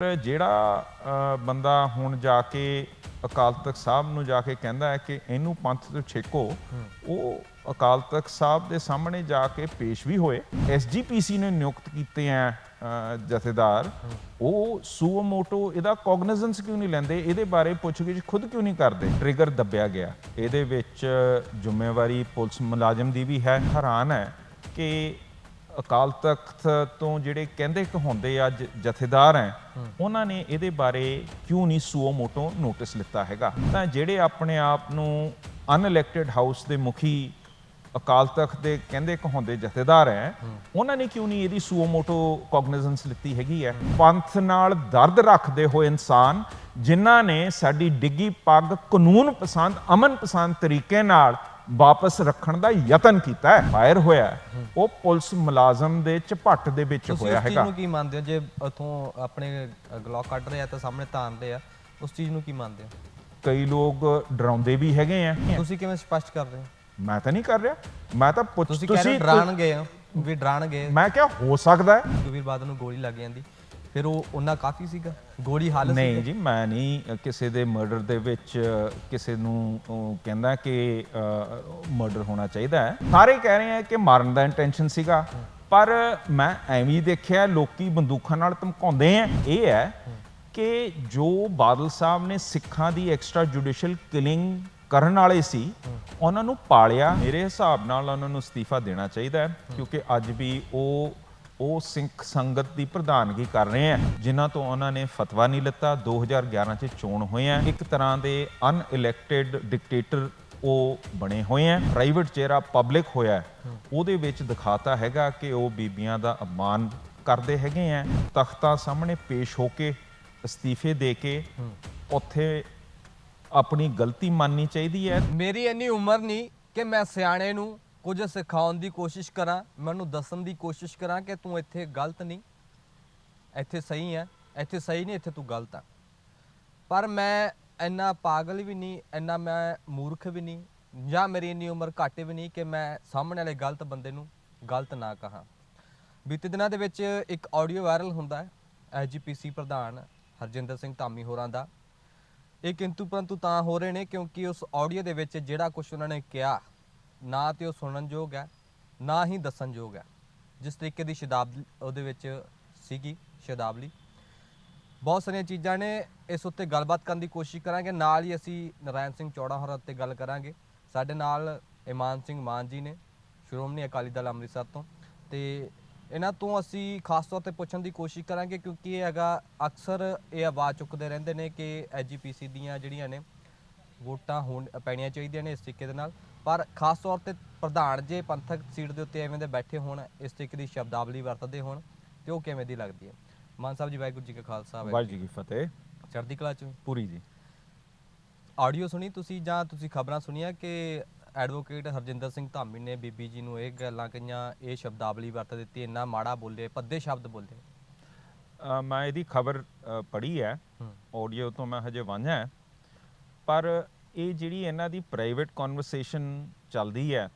ਪਰ ਜਿਹੜਾ ਬੰਦਾ ਹੁਣ ਜਾ ਕੇ ਅਕਾਲ ਤਖਤ ਸਾਹਿਬ ਨੂੰ ਜਾ ਕੇ ਕਹਿੰਦਾ ਹੈ ਕਿ ਇਹਨੂੰ ਪੰਥ ਤੋਂ ਛੇਕੋ ਉਹ ਅਕਾਲ ਤਖਤ ਸਾਹਿਬ ਦੇ ਸਾਹਮਣੇ ਜਾ ਕੇ ਪੇਸ਼ ਵੀ ਹੋਏ। ਐਸਜੀਪੀਸੀ ਨੇ ਨਿਯੁਕਤ ਕੀਤੇ ਆ ਜਥੇਦਾਰ। ਉਹ ਸੂਓ ਮੋਟੋ ਇਹਦਾ ਕੋਗਨੀਜ਼ੈਂਸ ਕਿਉਂ ਨਹੀਂ ਲੈਂਦੇ? ਇਹਦੇ ਬਾਰੇ ਪੁੱਛਗਿੱਛ ਖੁਦ ਕਿਉਂ ਨਹੀਂ ਕਰਦੇ? ਟ੍ਰਿਗਰ ਦੱਬਿਆ ਗਿਆ। ਇਹਦੇ ਵਿੱਚ ਜ਼ਿੰਮੇਵਾਰੀ ਪੁਲਿਸ ਮੁਲਾਜ਼ਮ ਦੀ ਵੀ ਹੈ ਹੈਰਾਨ ਹੈ ਕਿ ਅਕਾਲ ਤਖਤ ਤੋਂ ਜਿਹੜੇ ਕਹਿੰਦੇ ਕਹਾਉਂਦੇ ਆ ਜ- ਜਥੇਦਾਰ ਹੈ ਉਹਨਾਂ ਨੇ ਇਹਦੇ ਬਾਰੇ ਕਿਉਂ ਨਹੀਂ ਸੂਓ ਮੋਟੋ ਨੋਟਿਸ ਲਿੱਤਾ ਹੈਗਾ? ਤਾਂ ਜਿਹੜੇ ਆਪਣੇ ਆਪ ਨੂੰ ਅਨਇਲੈਕਟਿਡ ਹਾਊਸ ਦੇ ਮੁਖੀ ਅਕਾਲ ਤਖਤ ਦੇ ਕਹਿੰਦੇ ਕਹਾਉਂਦੇ ਜਥੇਦਾਰ ਹੈ ਉਹਨਾਂ ਨੇ ਕਿਉਂ ਨਹੀਂ ਇਹਦੀ ਸੂਓ ਮੋਟੋ ਕੋਗਨੀਜ਼ੈਂਸ ਲਿੱਤੀ ਹੈਗੀ ਹੈ? ਪੰਥ ਨਾਲ ਦਰਦ ਰੱਖਦੇ ਹੋਏ ਇਨਸਾਨ ਜਿਨ੍ਹਾਂ ਨੇ ਸਾਡੀ ਡਿੱਗੀ ਪੱਗ ਕਾਨੂੰਨ ਪਸੰਦ ਅਮਨ ਪਸੰਦ ਤਰੀਕੇ ਨਾਲ ਵਾਪਸ ਰੱਖਣ ਦਾ ਯਤਨ ਕੀਤਾ ਹੈ ਫਾਇਰ ਹੋਇਆ ਹੈ। ਉਹ ਪੁਲਿਸ ਮੁਲਾਜ਼ਮ ਦੇ ਝਪੱਟ ਦੇ ਵਿੱਚ ਤੁਸੀਂ ਹੋਇਆ ਉਸ ਚੀਜ਼ ਹੈਗਾ। ਨੂੰ ਕੀ ਮੰਨਦੇ ਹੋ? ਜੇ ਉਥੋਂ ਆਪਣੇ ਗਲੌਕ ਕੱਢ ਰਹੇ ਆ ਤਾਂ ਸਾਹਮਣੇ ਤਾਨ ਰਹੇ ਆ ਉਸ ਚੀਜ਼ ਨੂੰ ਕੀ ਮੰਨਦੇ ਹੋ? ਕਈ ਲੋਕ ਡਰਾਉਂਦੇ ਵੀ ਹੈਗੇ ਆ। ਤੁਸੀਂ ਕਿਵੇਂ ਸਪਸ਼ਟ ਕਰ ਰਹੇ ਹੋ? ਮੈਂ ਤਾਂ ਨਹੀਂ ਕਰ ਰਿਹਾ। ਮੈਂ ਤਾਂ ਪੁੱਛ ਤੁਸੀਂ ਕਹਿ ਰਹੇ ਹੋ ਡਰਾਣ ਗਏ ਹੋ ਵੀ ਡਰਾਣ ਗਏ। ਮੈਂ ਕਿਹਾ ਹੋ ਸਕਦਾ ਹੈ। ਸੁਖਬੀਰ ਬਾਦਲ ਨੂੰ ਗੋਲੀ ਲੱਗ ਜਾਂਦੀ। ਫਿਰ ਉਹ ਉਹਨਾਂ ਕਾਫੀ ਸੀਗਾ? ਗੋਲੀ ਹੱਲ ਨਹੀਂ ਜੀ ਮੈਂ ਨਹੀਂ ਕਿਸੇ ਦੇ ਮਰਡਰ ਦੇ ਵਿੱਚ ਕਿਸੇ ਨੂੰ ਕਹਿੰਦਾ ਕਿ ਮਰਡਰ ਹੋਣਾ ਚਾਹੀਦਾ ਹੈ। ਸਾਰੇ ਕਹਿ ਰਹੇ ਆ ਕਿ ਮਾਰਨ ਦਾ ਇੰਟੈਂਸ਼ਨ ਸੀਗਾ ਪਰ ਮੈਂ ਐਵੇਂ ਹੀ ਦੇਖਿਆ ਲੋਕੀ ਬੰਦੂਕਾਂ ਨਾਲ ਧਮਕਾਉਂਦੇ ਆ। ਇਹ ਹੈ ਕਿ ਜੋ ਬਾਦਲ ਸਾਹਿਬ ਨੇ ਸਿੱਖਾਂ ਦੀ ਐਕਸਟਰਾ ਜੁਡੀਸ਼ੀਅਲ ਕਿਲਿੰਗ ਕਰਨ ਵਾਲੇ ਸੀ ਉਹਨਾਂ ਨੂੰ ਪਾਲਿਆ। ਮੇਰੇ ਹਿਸਾਬ ਨਾਲ ਉਹਨਾਂ ਨੂੰ ਅਸਤੀਫਾ ਦੇਣਾ ਚਾਹੀਦਾ ਹੈ ਕਿਉਂਕਿ ਅੱਜ ਵੀ ਉਹ ਉਹ ਸਿੱਖ ਸੰਗਤ ਦੀ ਪ੍ਰਧਾਨਗੀ ਕਰ ਰਹੇ ਆ ਜਿਨ੍ਹਾਂ ਤੋਂ ਉਹਨਾਂ ਨੇ ਫਤਵਾ ਨਹੀਂ ਲਿੱਤਾ 2011 ਚ ਚੋਣ ਹੋਏ ਆ ਇੱਕ ਤਰ੍ਹਾਂ ਦੇ ਅਨਇਲੈਕਟਿਡ ਡਿਕਟੇਟਰ ਉਹ ਬਣੇ ਹੋਏ ਆ ਪ੍ਰਾਈਵੇਟ ਚਿਹਰਾ ਪਬਲਿਕ ਹੋਇਆ ਉਹਦੇ ਵਿੱਚ ਦਿਖਾਤਾ ਹੈਗਾ ਕਿ ਉਹ ਬੀਬੀਆਂ ਦਾ ਅਪਮਾਨ ਕਰਦੇ ਹੈਗੇ ਆ ਤਖਤਾਂ ਸਾਹਮਣੇ ਪੇਸ਼ ਹੋ ਕੇ ਅਸਤੀਫੇ ਦੇ ਕੇ ਉੱਥੇ ਆਪਣੀ ਗਲਤੀ ਮੰਨਣੀ ਚਾਹੀਦੀ ਹੈ। ਮੇਰੀ ਇੰਨੀ ਉਮਰ ਨਹੀਂ ਕਿ ਮੈਂ ਸਿਆਣੇ ਨੂੰ ਕੁਝ ਸਿਖਾਉਣ ਦੀ ਕੋਸ਼ਿਸ਼ ਕਰਾਂ, ਮੈਨੂੰ ਦੱਸਣ ਦੀ ਕੋਸ਼ਿਸ਼ ਕਰਾਂ ਕਿ ਤੂੰ ਇੱਥੇ ਗਲਤ ਨਹੀਂ, ਇੱਥੇ ਸਹੀ ਹੈ, ਇੱਥੇ ਸਹੀ ਨਹੀਂ, ਇੱਥੇ ਤੂੰ ਗਲਤ ਆ। ਪਰ ਮੈਂ ਇੰਨਾ ਪਾਗਲ ਵੀ ਨਹੀਂ, ਇੰਨਾ ਮੈਂ ਮੂਰਖ ਵੀ ਨਹੀਂ, ਜਾਂ ਮੇਰੀ ਇੰਨੀ ਉਮਰ ਘੱਟ ਵੀ ਨਹੀਂ ਕਿ ਮੈਂ ਸਾਹਮਣੇ ਵਾਲੇ ਗਲਤ ਬੰਦੇ ਨੂੰ ਗਲਤ ਨਾ ਕਹਾਂ। ਬੀਤੇ ਦਿਨਾਂ ਦੇ ਵਿੱਚ ਇੱਕ ਆਡੀਓ ਵਾਇਰਲ ਹੁੰਦਾ ਹੈ ਐਜੀਪੀਸੀ ਪ੍ਰਧਾਨ ਹਰਜਿੰਦਰ ਸਿੰਘ ਧਾਮੀ ਹੋਰਾਂ ਦਾ। ਇਹ ਕਿੰਤੂ ਪਰੰਤੂ ਤਾਂ ਹੋ ਰਹੇ ਨੇ ਕਿਉਂਕਿ ਉਸ ਆਡੀਓ ਦੇ ਵਿੱਚ ਜਿਹੜਾ ਕੁਝ ਉਹਨਾਂ ਨੇ ਕਿਹਾ ਨਾ ਤੇ ਉਹ ਸੁਣਨਯੋਗ ਹੈ, ਨਾ ਹੀ ਦੱਸਣਯੋਗ ਹੈ। ਜਿਸ ਤਰੀਕੇ ਦੀ ਸ਼ਬਦਾਵਲੀ ਉਹਦੇ ਵਿੱਚ ਸੀਗੀ ਸ਼ਬਦਾਵਲੀ ਬਹੁਤ ਸਾਰੀਆਂ ਚੀਜ਼ਾਂ ਨੇ, ਇਸ ਉੱਤੇ ਗੱਲਬਾਤ ਕਰਨ ਦੀ ਕੋਸ਼ਿਸ਼ ਕਰਾਂਗੇ। ਨਾਲ ਹੀ ਅਸੀਂ ਨਰਾਇਣ ਸਿੰਘ ਚੌੜਾ ਹੋਰਾਂ ਉੱਤੇ ਗੱਲ ਕਰਾਂਗੇ। ਸਾਡੇ ਨਾਲ ਇਮਾਨ ਸਿੰਘ ਮਾਨ ਜੀ ਨੇ, ਸ਼੍ਰੋਮਣੀ ਅਕਾਲੀ ਦਲ ਅੰਮ੍ਰਿਤਸਰ ਤੋਂ। ਤੇ ਇਹਨਾਂ ਤੋਂ ਅਸੀਂ ਖਾਸ ਤੌਰ ਤੇ ਪੁੱਛਣ ਦੀ ਕੋਸ਼ਿਸ਼ ਕਰਾਂਗੇ, ਕਿਉਂਕਿ ਇਹ ਹੈਗਾ, ਅਕਸਰ ਇਹ ਆਵਾਜ਼ ਚੁੱਕਦੇ ਰਹਿੰਦੇ ਨੇ ਕਿ ਐਜੀਪੀਸੀ ਦੀਆਂ ਜਿਹੜੀਆਂ ਨੇ ਵੋਟਾਂ ਹੋਣ, ਪੈਣੀਆਂ ਚਾਹੀਦੀਆਂ ਨੇ ਇਸ ਤਰੀਕੇ ਦੇ ਨਾਲ। ਪਰ ਖਾਸ ਤੌਰ ਤੇ ਪ੍ਰਧਾਨ ਜੇ ਪੰਥਕ ਸੀਟ ਦੇ ਉੱਤੇ ਐਵੇਂ ਦੇ ਬੈਠੇ ਹੋਣ ਇਸ ਤਰੀਕੇ ਦੀ ਸ਼ਬਦਾਵਲੀ ਵਰਤਦੇ ਹੋਣ ਤੇ ਉਹ ਕਿਵੇਂ ਦੀ ਲੱਗਦੀ ਹੈ? ਮਾਨ ਸਾਹਿਬ ਜੀ ਵਾਹਿਗੁਰੂ ਜੀ ਕਾ ਖਾਲਸਾ ਵਾਹਿਗੁਰੂ ਜੀ ਕੀ ਫਤਿਹ। ਚੜ੍ਹਦੀ ਕਲਾ ਚ ਪੂਰੀ ਜੀ। ਆਡੀਓ ਸੁਣੀ ਤੁਸੀਂ ਜਾਂ ਤੁਸੀਂ ਖਬਰਾਂ ਸੁਣੀਆਂ ਕਿ ਐਡਵੋਕੇਟ ਹਰਜਿੰਦਰ ਸਿੰਘ ਧਾਮੀ ਨੇ ਬੀਬੀ ਜੀ ਨੂੰ ਇਹ ਗੱਲਾਂ ਕਹੀਆਂ ਇਹ ਸ਼ਬਦਾਵਲੀ ਵਰਤ ਦਿੱਤੀ ਇੰਨਾ ਮਾੜਾ ਬੋਲੇ ਭੱਦੇ ਸ਼ਬਦ ਬੋਲੇ? ਅ, ਮੈਂ ਇਹਦੀ ਖਬਰ ਪੜ੍ਹੀ ਹੈ। ਹੂੰ। ਆਡੀਓ ਤੋਂ ਮੈਂ ਹਜੇ ਵਾਂਝਾ ਹੈ। ਪਰ ਇਹ ਜਿਹੜੀ ਇਹਨਾਂ ਦੀ ਪ੍ਰਾਈਵੇਟ ਕਨਵਰਸੇਸ਼ਨ ਚੱਲਦੀ ਹੈ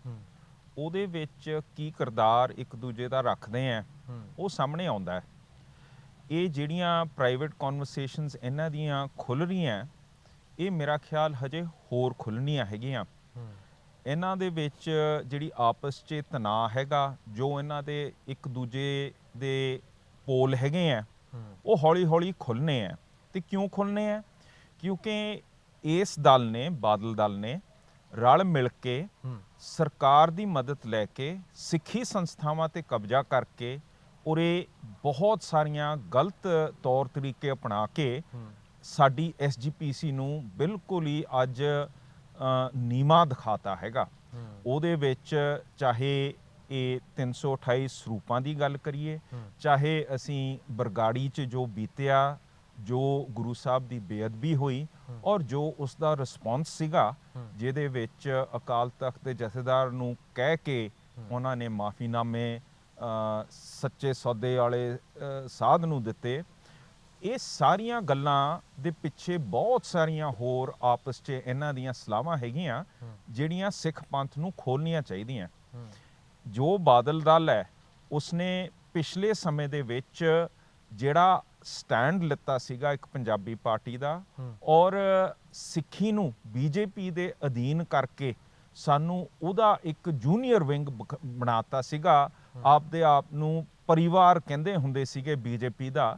ਉਹਦੇ ਵਿੱਚ ਕੀ ਕਿਰਦਾਰ ਇੱਕ ਦੂਜੇ ਦਾ ਰੱਖਦੇ ਆ ਉਹ ਸਾਹਮਣੇ ਆਉਂਦਾ ਹੈ। ਇਹ ਜਿਹੜੀਆਂ ਪ੍ਰਾਈਵੇਟ ਕਨਵਰਸੇਸ਼ਨਸ ਇਹਨਾਂ ਦੀਆਂ ਖੁੱਲ ਰਹੀਆਂ ਇਹ ਮੇਰਾ ਖਿਆਲ ਹਜੇ ਹੋਰ ਖੁੱਲਣੀਆਂ ਹੈਗੀਆਂ। ਇਹਨਾਂ ਦੇ ਵਿੱਚ ਜਿਹੜੀ ਆਪਸ 'ਚ ਤਣਾਅ ਹੈਗਾ ਜੋ ਇਹਨਾਂ ਦੇ ਇੱਕ ਦੂਜੇ ਦੇ ਪੋਲ ਹੈਗੇ ਆ ਉਹ ਹੌਲੀ-ਹੌਲੀ ਖੁੱਲਨੇ ਆ ਤੇ ਕਿਉਂ ਖੁੱਲਨੇ ਆ ਕਿਉਂਕਿ ਇਸ ਦਲ ਨੇ ਬਾਦਲ ਦਲ ਨੇ ਰਲ ਮਿਲ ਕੇ ਸਰਕਾਰ ਦੀ ਮਦਦ ਲੈ ਕੇ ਸਿੱਖੀ ਸੰਸਥਾਵਾਂ ਤੇ ਕਬਜ਼ਾ ਕਰਕੇ ਉਰੇ ਬਹੁਤ ਸਾਰੀਆਂ ਗਲਤ ਤੌਰ ਤਰੀਕੇ ਅਪਣਾ ਕੇ ਸਾਡੀ ਐਸਜੀਪੀਸੀ ਨੂੰ ਬਿਲਕੁਲ ਹੀ ਅੱਜ ਨੀਵਾਂ ਦਿਖਾਤਾ ਹੈਗਾ। ਉਹਦੇ ਵਿੱਚ ਚਾਹੇ ਇਹ 328 ਸਰੂਪਾਂ ਦੀ ਗੱਲ ਕਰੀਏ ਚਾਹੇ ਅਸੀਂ ਬਰਗਾੜੀ 'ਚ ਜੋ ਬੀਤਿਆ ਜੋ ਗੁਰੂ ਸਾਹਿਬ ਦੀ ਬੇਅਦਬੀ ਹੋਈ। ਔਰ ਜੋ ਉਸ ਦਾ ਰਿਸਪੌਂਸ ਸੀਗਾ। ਜਿਹਦੇ ਵਿੱਚ ਅਕਾਲ ਤਖਤ ਦੇ ਜਥੇਦਾਰ ਨੂੰ ਕਹਿ ਕੇ। ਉਹਨਾਂ ਨੇ ਮਾਫੀਨਾਮੇ ਸੱਚੇ ਸੌਦੇ ਵਾਲੇ ਸਾਧ ਨੂੰ ਦਿੱਤੇ ਇਹ ਸਾਰੀਆਂ ਗੱਲਾਂ ਦੇ ਪਿੱਛੇ ਬਹੁਤ ਸਾਰੀਆਂ ਹੋਰ ਆਪਸ 'ਚ ਇਹਨਾਂ ਦੀਆਂ ਸਲਾਹਾਂ ਹੈਗੀਆਂ। ਜਿਹੜੀਆਂ ਸਿੱਖ ਪੰਥ ਨੂੰ ਖੋਲਣੀਆਂ ਚਾਹੀਦੀਆਂ ਜੋ ਬਾਦਲ ਦਲ ਹੈ ਉਸਨੇ ਪਿਛਲੇ ਸਮੇਂ ਦੇ ਵਿੱਚ ਜਿਹੜਾ ਸਟੈਂਡ ਲਿੱਤਾ ਸੀਗਾ ਇੱਕ ਪੰਜਾਬੀ ਪਾਰਟੀ ਦਾ। ਔਰ ਸਿੱਖੀ ਨੂੰ ਬੀਜੇਪੀ ਦੇ ਅਧੀਨ ਕਰਕੇ ਸਾਨੂੰ ਉਹਦਾ ਇੱਕ ਜੂਨੀਅਰ ਵਿੰਗ ਬਣਾਤਾ ਸੀਗਾ। ਆਪਦੇ ਆਪ ਨੂੰ ਪਰਿਵਾਰ ਕਹਿੰਦੇ ਹੁੰਦੇ ਸੀਗੇ ਬੀਜੇਪੀ ਦਾ।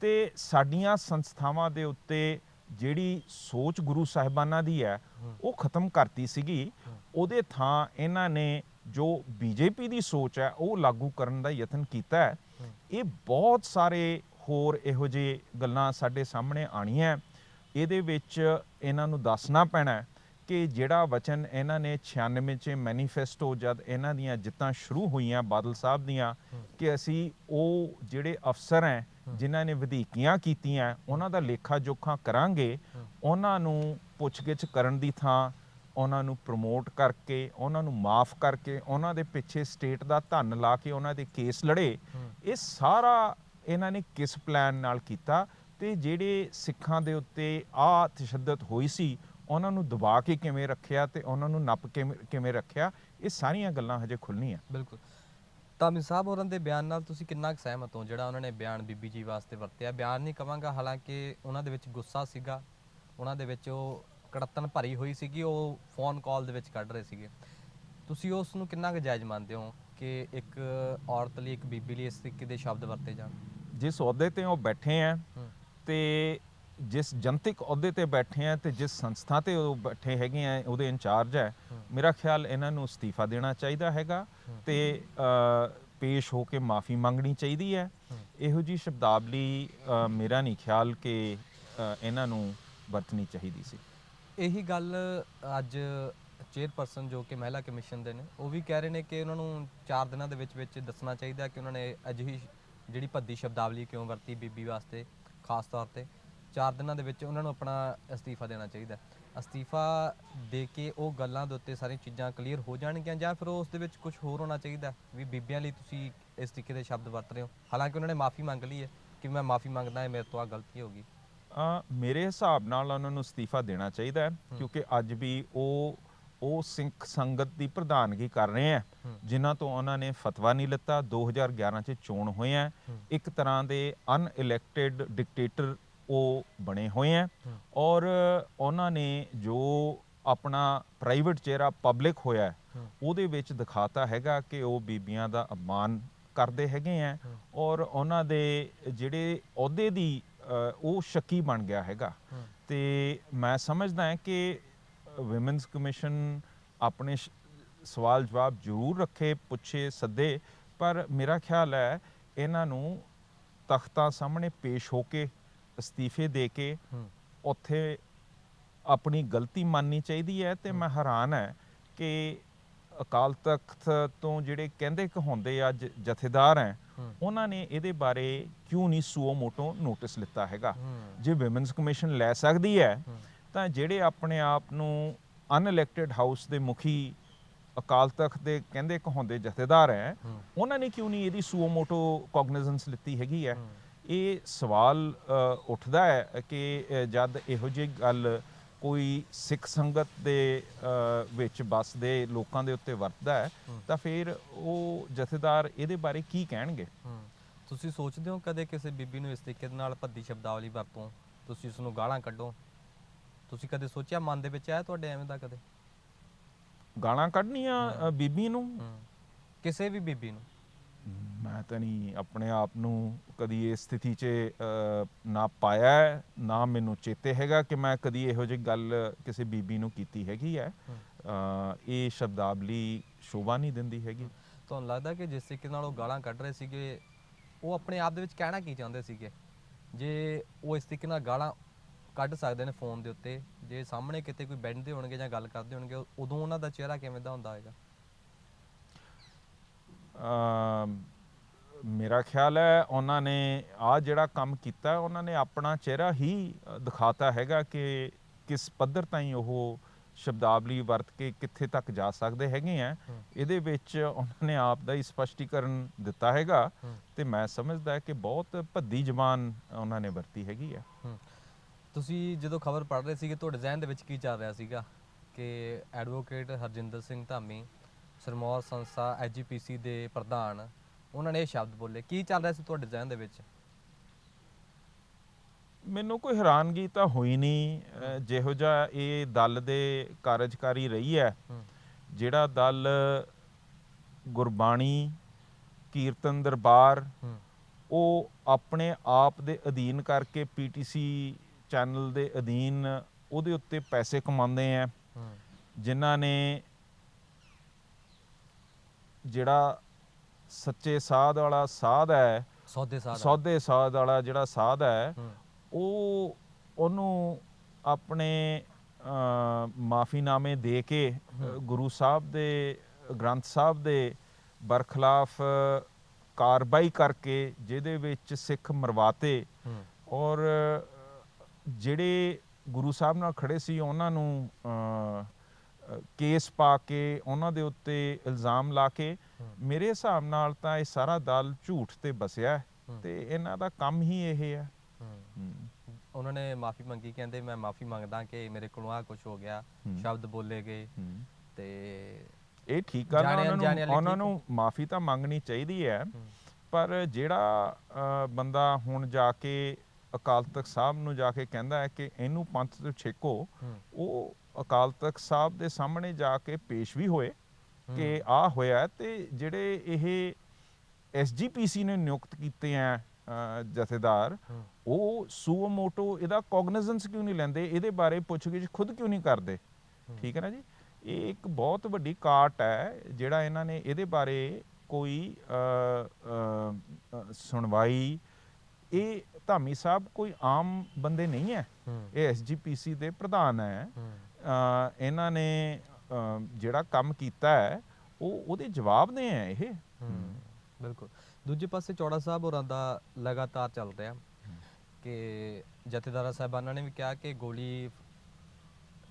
ਤੇ ਸਾਡੀਆਂ ਸੰਸਥਾਵਾਂ ਦੇ ਉੱਤੇ ਜਿਹੜੀ ਸੋਚ ਗੁਰੂ ਸਾਹਿਬਾਨਾਂ ਦੀ ਹੈ ਉਹ ਖਤਮ ਕਰਤੀ ਸੀਗੀ। ਉਹਦੇ ਥਾਂ ਇਹਨਾਂ ਨੇ ਜੋ ਬੀਜੇਪੀ ਦੀ ਸੋਚ ਹੈ ਉਹ ਲਾਗੂ ਕਰਨ ਦਾ ਯਤਨ ਕੀਤਾ ਹੈ। ਇਹ ਬਹੁਤ ਸਾਰੇ ਹੋਰ ਇਹੋ ਜਿਹੇ ਗੱਲਾਂ ਸਾਡੇ ਸਾਹਮਣੇ ਆਣੀਆਂ ਇਹਦੇ ਵਿੱਚ ਇਹਨਾਂ ਨੂੰ ਦੱਸਣਾ ਪੈਣਾ ਕਿ ਜਿਹੜਾ ਵਚਨ ਇਹਨਾਂ ਨੇ 96 ਚ ਮੈਨੀਫੈਸਟੋ ਜਦ ਇਹਨਾਂ ਦੀਆਂ ਜਿੱਤਾਂ ਸ਼ੁਰੂ ਹੋਈਆਂ ਬਾਦਲ ਸਾਹਿਬ ਦੀਆਂ ਕਿ ਅਸੀਂ ਉਹ ਜਿਹੜੇ ਅਫਸਰ ਹੈ ਜਿਨ੍ਹਾਂ ਨੇ ਵਧੀਕੀਆਂ ਕੀਤੀਆਂ ਉਹਨਾਂ ਦਾ ਲੇਖਾ ਜੋਖਾ ਕਰਾਂਗੇ। ਉਹਨਾਂ ਨੂੰ ਪੁੱਛਗਿੱਛ ਕਰਨ ਦੀ ਥਾਂ ਉਹਨਾਂ ਨੂੰ ਪ੍ਰਮੋਟ ਕਰਕੇ ਉਹਨਾਂ ਨੂੰ ਮਾਫ ਕਰਕੇ ਉਹਨਾਂ ਦੇ ਪਿੱਛੇ ਸਟੇਟ ਦਾ ਧਨ ਲਾ ਕੇ ਉਹਨਾਂ ਦੇ ਕੇਸ ਲੜੇ। ਇਹ ਸਾਰਾ ਇਹਨਾਂ ਨੇ ਕਿਸ ਪਲਾਨ ਨਾਲ ਕੀਤਾ ਤੇ ਜਿਹੜੇ ਸਿੱਖਾਂ ਦੇ ਉੱਤੇ ਆ ਤਸ਼ੱਦਦ ਹੋਈ ਸੀ, ਉਹਨਾਂ ਨੂੰ ਦਬਾ ਕੇ ਕਿਵੇਂ ਰੱਖਿਆ ਤੇ ਉਹਨਾਂ ਨੂੰ ਨੱਪ ਕੇ ਕਿਵੇਂ ਰੱਖਿਆ, ਇਹ ਸਾਰੀਆਂ ਗੱਲਾਂ ਹਜੇ ਖੁੱਲਣੀਆਂ ਬਿਲਕੁਲ। ਤਾਮੀ ਸਾਹਿਬ ਹੋਰਾਂ ਦੇ ਬਿਆਨ ਨਾਲ ਤੁਸੀਂ ਕਿੰਨਾ ਕੁ ਸਹਿਮਤ ਹੋ? ਜਿਹੜਾ ਉਹਨਾਂ ਨੇ ਬਿਆਨ ਬੀਬੀ ਜੀ ਵਾਸਤੇ ਵਰਤਿਆ। ਬਿਆਨ ਨਹੀਂ ਕਵਾਂਗਾ, ਹਾਲਾਂਕਿ ਉਹਨਾਂ ਦੇ ਵਿੱਚ ਗੁੱਸਾ ਸੀਗਾ। ਉਹਨਾਂ ਦੇ ਵਿੱਚ ਉਹ ਕੜੱਤਨ ਭਰੀ ਹੋਈ ਸੀਗੀ, ਉਹ ਫੋਨ ਕਾਲ ਦੇ ਵਿੱਚ ਕੱਢ ਰਹੇ ਸੀਗੇ। ਤੁਸੀਂ ਉਸ ਨੂੰ ਕਿੰਨਾ ਕੁ ਜਾਇਜ਼ ਮੰਨਦੇ ਹੋ ਕਿ ਇੱਕ ਔਰਤ ਲਈ, ਇੱਕ ਬੀਬੀ ਲਈ ਇਸ ਤਰੀਕੇ ਦੇ ਸ਼ਬਦ ਵਰਤੇ ਜਾਣ? ਜਿਸ ਅਹੁਦੇ ਤੇ ਉਹ ਬੈਠੇ ਆ ਤੇ ਜਿਸ ਜਨਤਕ ਅਹੁਦੇ ਤੇ ਬੈਠੇ ਆ ਤੇ ਜਿਸ ਸੰਸਥਾ ਤੇ ਉਹ ਬੈਠੇ ਹੈਗੇ ਆ ਉਹਦੇ ਇੰਚਾਰਜ ਹੈ। ਮੇਰਾ ਖਿਆਲ ਇਹਨਾਂ ਨੂੰ ਅਸਤੀਫਾ ਦੇਣਾ ਚਾਹੀਦਾ ਹੈਗਾ ਤੇ ਪੇਸ਼ ਹੋ ਕੇ ਮਾਫੀ ਮੰਗਣੀ ਚਾਹੀਦੀ ਹੈ। ਇਹੋ ਜੀ ਸ਼ਬਦਾਵਲੀ ਮੇਰਾ ਨਹੀਂ ਖਿਆਲ ਕਿ ਇਹਨਾਂ ਨੂੰ ਵਰਤਣੀ ਚਾਹੀਦੀ ਸੀ। ਇਹੀ ਗੱਲ ਅੱਜ ਚੇਅਰਪਰਸਨ ਜੋ ਕਿ ਮਹਿਲਾ ਕਮਿਸ਼ਨ ਦੇ ਨੇ ਉਹ ਵੀ ਕਹਿ ਰਹੇ ਨੇ ਕਿ ਉਹਨਾਂ ਨੂੰ 4 ਦਿਨਾਂ ਦੇ ਵਿੱਚ ਵਿੱਚ ਦੱਸਣਾ ਚਾਹੀਦਾ ਕਿ ਉਹਨਾਂ ਨੇ ਅਜਿਹੀ ਜਿਹੜੀ ਭੱਦੀ ਸ਼ਬਦਾਵਲੀ ਕਿਉਂ ਵਰਤੀ ਬੀਬੀ ਵਾਸਤੇ ਖਾਸ ਤੌਰ ਤੇ 4 ਦਿਨਾਂ ਦੇ ਵਿੱਚ ਉਹਨਾਂ ਨੂੰ ਆਪਣਾ ਅਸਤੀਫਾ ਦੇਣਾ ਚਾਹੀਦਾ ਅਸਤੀਫਾ ਦੇ ਕੇ ਉਹ ਗੱਲਾਂ ਦੇ ਉੱਤੇ ਸਾਰੀਆਂ ਚੀਜ਼ਾਂ ਕਲੀਅਰ ਹੋ ਜਾਣਗੀਆਂ ਜਾਂ ਫਿਰ ਉਸ ਦੇ ਵਿੱਚ ਕੁਝ ਹੋਰ ਹੋਣਾ ਚਾਹੀਦਾ ਵੀ ਬੀਬੀਆਂ ਲਈ ਤੁਸੀਂ ਇਸ ਤਰੀਕੇ ਦੇ ਸ਼ਬਦ ਵਰਤ ਰਹੇ ਹੋ। ਹਾਲਾਂਕਿ ਉਹਨਾਂ ਨੇ ਮਾਫੀ ਮੰਗ ਲਈ ਹੈ ਕਿ ਮੈਂ ਮਾਫੀ ਮੰਗਦਾ ਹਾਂ ਮੇਰੇ ਤੋਂ ਆ ਗਲਤੀ ਹੋ ਗਈ। ਅ, ਮੇਰੇ ਹਿਸਾਬ ਨਾਲ ਉਹਨਾਂ ਨੂੰ ਅਸਤੀਫਾ ਦੇਣਾ ਚਾਹੀਦਾ ਹੈ। ਕਿਉਂਕਿ ਅੱਜ ਵੀ ਉਹ ਉਹ ਸਿੱਖ ਸੰਗਤ ਦੀ ਪ੍ਰਧਾਨਗੀ ਕਰ ਰਹੇ ਆ ਜਿਨ੍ਹਾਂ ਤੋਂ ਉਹਨਾਂ ਨੇ ਫਤਵਾ ਨਹੀਂ ਲਿੱਤਾ 2011 ਚ ਚੋਣ ਹੋਏ ਆ ਇੱਕ ਤਰ੍ਹਾਂ ਦੇ ਅਨਇਲੈਕਟਿਡ ਡਿਕਟੇਟਰ ਉਹ ਬਣੇ ਹੋਏ ਆ ਔਰ ਉਹਨਾਂ ਨੇ ਜੋ ਆਪਣਾ ਪ੍ਰਾਈਵੇਟ ਚਿਹਰਾ ਪਬਲਿਕ ਹੋਇਆ ਉਹਦੇ ਵਿੱਚ ਦਿਖਾਤਾ ਹੈਗਾ ਕਿ ਉਹ ਬੀਬੀਆਂ ਦਾ ਅਪਮਾਨ ਕਰਦੇ ਹੈਗੇ ਆ ਔਰ ਉਹਨਾਂ ਦੇ ਜਿਹੜੇ ਅਹੁਦੇ ਦੀ ਉਹ ਸ਼ੱਕੀ ਬਣ ਗਿਆ ਹੈਗਾ। ਤੇ ਮੈਂ ਸਮਝਦਾ ਹਾਂ ਕਿ ਵਿਮਨਸ ਕਮਿਸ਼ਨ ਆਪਣੇ ਸਵਾਲ ਜਵਾਬ ਜ਼ਰੂਰ ਰੱਖੇ ਪੁੱਛੇ ਸੱਦੇ ਪਰ ਮੇਰਾ ਖਿਆਲ ਹੈ ਇਹਨਾਂ ਨੂੰ ਤਖਤਾਂ ਸਾਹਮਣੇ ਪੇਸ਼ ਹੋ ਕੇ ਅਸਤੀਫੇ ਦੇ ਕੇ ਉੱਥੇ ਆਪਣੀ ਗਲਤੀ ਮੰਨਣੀ ਚਾਹੀਦੀ ਹੈ ਤੇ ਮੈਂ ਹੈਰਾਨ ਹੈ ਕਿ ਅਕਾਲ ਤਖਤ ਤੋਂ ਜਿਹੜੇ ਕਹਿੰਦੇ ਕਹਾਉਂਦੇ ਆ ਜਥੇਦਾਰ ਹੈ। ਉਹਨਾਂ ਨੇ ਇਹਦੇ ਬਾਰੇ ਕਿਉਂ ਨਹੀਂ ਸੂਓ ਮੋਟੋ ਨੋਟਿਸ ਲਿੱਤਾ ਹੈਗਾ ਜੇ ਵਿਮਨਸ ਕਮਿਸ਼ਨ ਲੈ ਸਕਦੀ ਹੂੰ। ਤਾਂ ਜਿਹੜੇ ਆਪਣੇ ਆਪ ਨੂੰ ਅਨਇਲੈਕਟਿਡ ਹਾਊਸ ਦੇ ਮੁਖੀ ਅਕਾਲ ਤਖਤ ਦੇ ਕਹਿੰਦੇ ਕਹਾਉਂਦੇ ਜਥੇਦਾਰ ਹੈ। ਉਹਨਾਂ ਨੇ ਕਿਉਂ ਨਹੀਂ ਇਹਦੀ ਸੂਓ ਮੋਟੋ ਕੋਗਨੀਜ਼ੈਂਸ ਲਿੱਤੀ ਹੈਗੀ ਹੈ। ਇਹ ਸਵਾਲ ਉੱਠਦਾ ਹੈ ਕਿ ਜਦ ਇਹੋ ਜਿਹੀ ਗੱਲ ਕੋਈ ਸਿੱਖ ਸੰਗਤ ਦੇ ਵਿੱਚ ਵੱਸਦੇ ਲੋਕਾਂ ਦੇ ਉੱਤੇ ਵਰਤਦਾ ਹੈ ਤਾਂ ਫਿਰ ਉਹ ਜਥੇਦਾਰ ਇਹਦੇ ਬਾਰੇ ਕੀ ਕਹਿਣਗੇ? ਤੁਸੀਂ ਸੋਚਦੇ ਹੋ ਕਦੇ ਕਿਸੇ ਬੀਬੀ ਨੂੰ ਇਸ ਤਰੀਕੇ ਨਾਲ ਭੱਦੀ ਸ਼ਬਦਾਵਲੀ ਵਰਤੋਂ? ਤੁਸੀਂ ਉਸ ਨੂੰ ਗਾਲਾਂ ਕੱਢੋ। ਤੁਸੀਂ ਕਦੇ ਸੋਚਿਆ ਮਨ ਦੇ ਵਿੱਚ ਆਇਆ ਤੁਹਾਡੇ ਐਵੇਂ ਦਾ ਕਦੇ? ਗਾਲਾਂ ਕੱਢਣੀਆਂ ਅ, ਬੀਬੀ ਨੂੰ? ਹੂੰ। ਕਿਸੇ ਵੀ ਬੀਬੀ ਨੂੰ। ਮੈਂ ਤਾਂ ਨਹੀਂ ਆਪਣੇ ਆਪ ਨੂੰ ਕਦੀ ਇਸ ਸਥਿਤੀ 'ਚ ਅ, ਨਾ ਪਾਇਆ ਹੈ, ਨਾ ਮੈਨੂੰ ਚੇਤੇ ਹੈਗਾ ਕਿ ਮੈਂ ਕਦੀ ਇਹੋ ਜਿਹੀ ਗੱਲ ਕਿਸੇ ਬੀਬੀ ਨੂੰ ਕੀਤੀ ਹੈਗੀ ਹੈ। ਅ, ਇਹ ਸ਼ਬਦਾਵਲੀ ਸ਼ੋਭਾ ਨਹੀਂ ਦਿੰਦੀ ਹੈਗੀ। ਤੁਹਾਨੂੰ ਲੱਗਦਾ ਕਿ ਜਿਸ ਤਰੀਕੇ ਨਾਲ ਉਹ ਗਾਲਾਂ ਕੱਢ ਰਹੇ ਸੀਗੇ ਉਹ ਆਪਣੇ ਆਪ ਦੇ ਵਿੱਚ ਕਹਿਣਾ ਕੀ ਚਾਹੁੰਦੇ ਸੀਗੇ? ਜੇ ਉਹ ਇਸ ਤਰੀਕੇ ਨਾਲ ਗਾਲਾਂ ਕੱਢ ਸਕਦੇ ਨੇ ਫੋਨ ਦੇ ਉੱਤੇ ਜੇ ਸਾਹਮਣੇ ਕਿਤੇ ਕੋਈ ਬੈਠਦੇ ਹੋਣਗੇ ਜਾਂ ਗੱਲ ਕਰਦੇ ਹੋਣਗੇ ਉਦੋਂ ਉਹਨਾਂ ਦਾ ਚਿਹਰਾ ਕਿਵੇਂ ਦਾ ਹੁੰਦਾ ਹੋਏਗਾ ਮੇਰਾ ਖਿਆਲ ਹੈ ਉਹਨਾਂ ਨੇ ਆ ਜਿਹੜਾ ਕੰਮ ਕੀਤਾ ਉਹਨਾਂ ਨੇ ਆਪਣਾ ਚਿਹਰਾ ਹੀ ਦਿਖਾਤਾ ਹੈਗਾ ਕਿ ਕਿਸ ਪੱਧਰ ਤਾਈਂ ਉਹ ਸ਼ਬਦਾਵਲੀ ਵਰਤ ਕੇ ਕਿੱਥੇ ਤੱਕ ਜਾ ਸਕਦੇ ਹੈਗੇ ਆ। ਇਹਦੇ ਵਿੱਚ ਉਹਨਾਂ ਨੇ ਆਪ ਦਾ ਹੀ ਸਪਸ਼ਟੀਕਰਨ ਦਿੱਤਾ ਹੈਗਾ। ਤੇ ਮੈਂ ਸਮਝਦਾ ਕਿ ਬਹੁਤ ਭੱਦੀ ਜ਼ਬਾਨ ਉਹਨਾਂ ਨੇ ਵਰਤੀ ਹੈਗੀ ਹੂੰ। ਤੁਸੀਂ ਜਦੋਂ ਖਬਰ ਪੜ੍ਹ ਰਹੇ ਸੀਗੇ ਤੁਹਾਡੇ ਜ਼ਿਹਨ ਦੇ ਵਿੱਚ ਕੀ ਚੱਲ ਰਿਹਾ ਸੀਗਾ? ਕਿ ਐਡਵੋਕੇਟ ਹਰਜਿੰਦਰ ਸਿੰਘ ਧਾਮੀ ਸਰਮੌਰ ਸੰਸਥਾ ਐਜੀਪੀਸੀ ਦੇ ਪ੍ਰਧਾਨ ਉਹਨਾਂ ਨੇ ਇਹ ਸ਼ਬਦ ਬੋਲੇ। ਕੀ ਚੱਲ ਰਿਹਾ ਸੀ ਤੁਹਾਡੇ ਜ਼ਿਹਨ ਦੇ ਵਿੱਚ? ਮੈਨੂੰ ਕੋਈ ਹੈਰਾਨਗੀ ਤਾਂ ਹੋਈ ਨਹੀਂ। ਜਿਹੋ ਜਿਹਾ ਇਹ ਦਲ ਦੇ ਕਾਰਜਕਾਰੀ ਰਹੀ ਹੈ ਹੂੰ। ਜਿਹੜਾ ਦਲ ਗੁਰਬਾਣੀ ਕੀਰਤਨ ਦਰਬਾਰ ਹੂੰ। ਉਹ ਆਪਣੇ ਆਪ ਦੇ ਅਧੀਨ ਕਰਕੇ ਪੀਟੀਸੀ ਚੈਨਲ ਦੇ ਅਧੀਨ ਉਹਦੇ ਉੱਤੇ ਪੈਸੇ ਕਮਾਉਂਦੇ ਆ। ਜਿਨ੍ਹਾਂ ਨੇ ਜਿਹੜਾ ਸੱਚੇ ਸਾਧ ਵਾਲਾ ਸਾਧ ਹੈ ਸੌਦੇ ਸਾਧ ਸੌਦੇ ਸਾਧ ਵਾਲਾ ਜਿਹੜਾ ਸਾਧ ਹੈ ਉਹ ਉਹਨੂੰ ਆਪਣੇ ਮਾਫੀਨਾਮੇ ਦੇ ਕੇ ਗੁਰੂ ਸਾਹਿਬ ਦੇ ਗ੍ਰੰਥ ਸਾਹਿਬ ਦੇ ਬਰਖਲਾਫ ਕਾਰਵਾਈ ਕਰਕੇ ਜਿਹਦੇ ਵਿੱਚ ਸਿੱਖ ਮਰਵਾਤੇ ਔਰ ਜਿਹੜੇ ਗੁਰੂ ਸਾਹਿਬ ਨਾਲ ਖੜੇ ਸੀ ਉਹਨਾਂ ਨੂੰ ਕੇਸ ਪਾ ਕੇ ਉਹਨਾਂ ਦੇ ਉੱਤੇ ਇਲਜ਼ਾਮ ਲਾ ਕੇ। ਮੇਰੇ ਹਿਸਾਬ ਨਾਲ ਤਾਂ ਇਹ ਸਾਰਾ ਦਲ ਝੂਠ ਤੇ ਬਸਿਆ। ਤੇ ਇਹਨਾਂ ਦਾ ਕੰਮ ਹੀ ਇਹ ਹੈ। ਉਹਨਾਂ ਨੇ ਮਾਫੀ ਮੰਗੀ ਕਹਿੰਦੇ ਮੈਂ ਮਾਫੀ ਮੰਗਦਾ ਕਿ ਮੇਰੇ ਕੋਲੋਂ ਆ ਕੁਝ ਹੋ ਗਿਆ। ਸ਼ਬਦ ਬੋਲੇ ਗਏ। ਤੇ ਇਹ ਠੀਕ ਜਾਣੇ ਉਹਨਾਂ ਨੂੰ ਉਹਨਾਂ ਮਾਫੀ ਤਾਂ ਮੰਗਣੀ ਚਾਹੀਦੀ ਹੈ ਪਰ ਜਿਹੜਾ ਬੰਦਾ ਹੁਣ ਜਾ ਕੇ ਅਕਾਲ ਤਖਤ ਸਾਹਿਬ ਨੂੰ ਜਾ ਕੇ ਕਹਿੰਦਾ ਹੈ ਕਿ ਇਹਨੂੰ ਪੰਥ ਤੋਂ ਛੇਕੋ। ਉਹ ਅਕਾਲ ਤਖਤ ਸਾਹਿਬ ਦੇ ਸਾਹਮਣੇ ਜਾ ਕੇ ਪੇਸ਼ ਵੀ ਹੋਏ ਕਿ। ਆ ਹੋਇਆ ਤੇ ਜਿਹੜੇ ਇਹ ਐਸਜੀਪੀਸੀ ਨੇ ਨਿਯੁਕਤ ਕੀਤੇ ਆ ਜਥੇਦਾਰ ਉਹ ਸੂਮੋਟੋ ਇਹਦਾ ਕੋਗਨੀਜ਼ੈਂਸ ਕਿਉਂ ਨਹੀਂ ਲੈਂਦੇ? ਇਹਦੇ ਬਾਰੇ ਪੁੱਛਗਿੱਛ ਖੁਦ ਕਿਉਂ ਨਹੀਂ ਕਰਦੇ। ਠੀਕ ਹੈ ਨਾ ਜੀ? ਇਹ ਇੱਕ ਬਹੁਤ ਵੱਡੀ ਕਾਟ ਹੈ ਜਿਹੜਾ ਇਹਨਾਂ ਨੇ ਇਹਦੇ ਬਾਰੇ ਕੋਈ ਸੁਣਵਾਈ ਇਹ ਧਾਮੀ ਸਾਹਿਬ ਕੋਈ ਆਮ ਬੰਦੇ ਨਹੀਂ ਹੈ। ਇਹ ਐਸਜੀਪੀਸੀ ਦੇ ਪ੍ਰਧਾਨ ਹੈ। ਇਹਨਾਂ ਨੇ ਜਿਹੜਾ ਕੰਮ ਕੀਤਾ ਹੈ ਉਹ ਉਹਦੇ ਜਵਾਬ ਦੇ ਹੈ ਇਹ। ਬਿਲਕੁਲ। ਦੂਜੇ ਪਾਸੇ ਚੌੜਾ ਸਾਹਿਬ ਹੋਰਾਂ ਦਾ ਲਗਾਤਾਰ ਚੱਲ ਰਿਹਾ। ਕਿ ਜਥੇਦਾਰਾਂ ਸਾਹਿਬਾਨਾਂ ਨੇ ਵੀ ਕਿਹਾ ਕਿ ਗੋਲੀ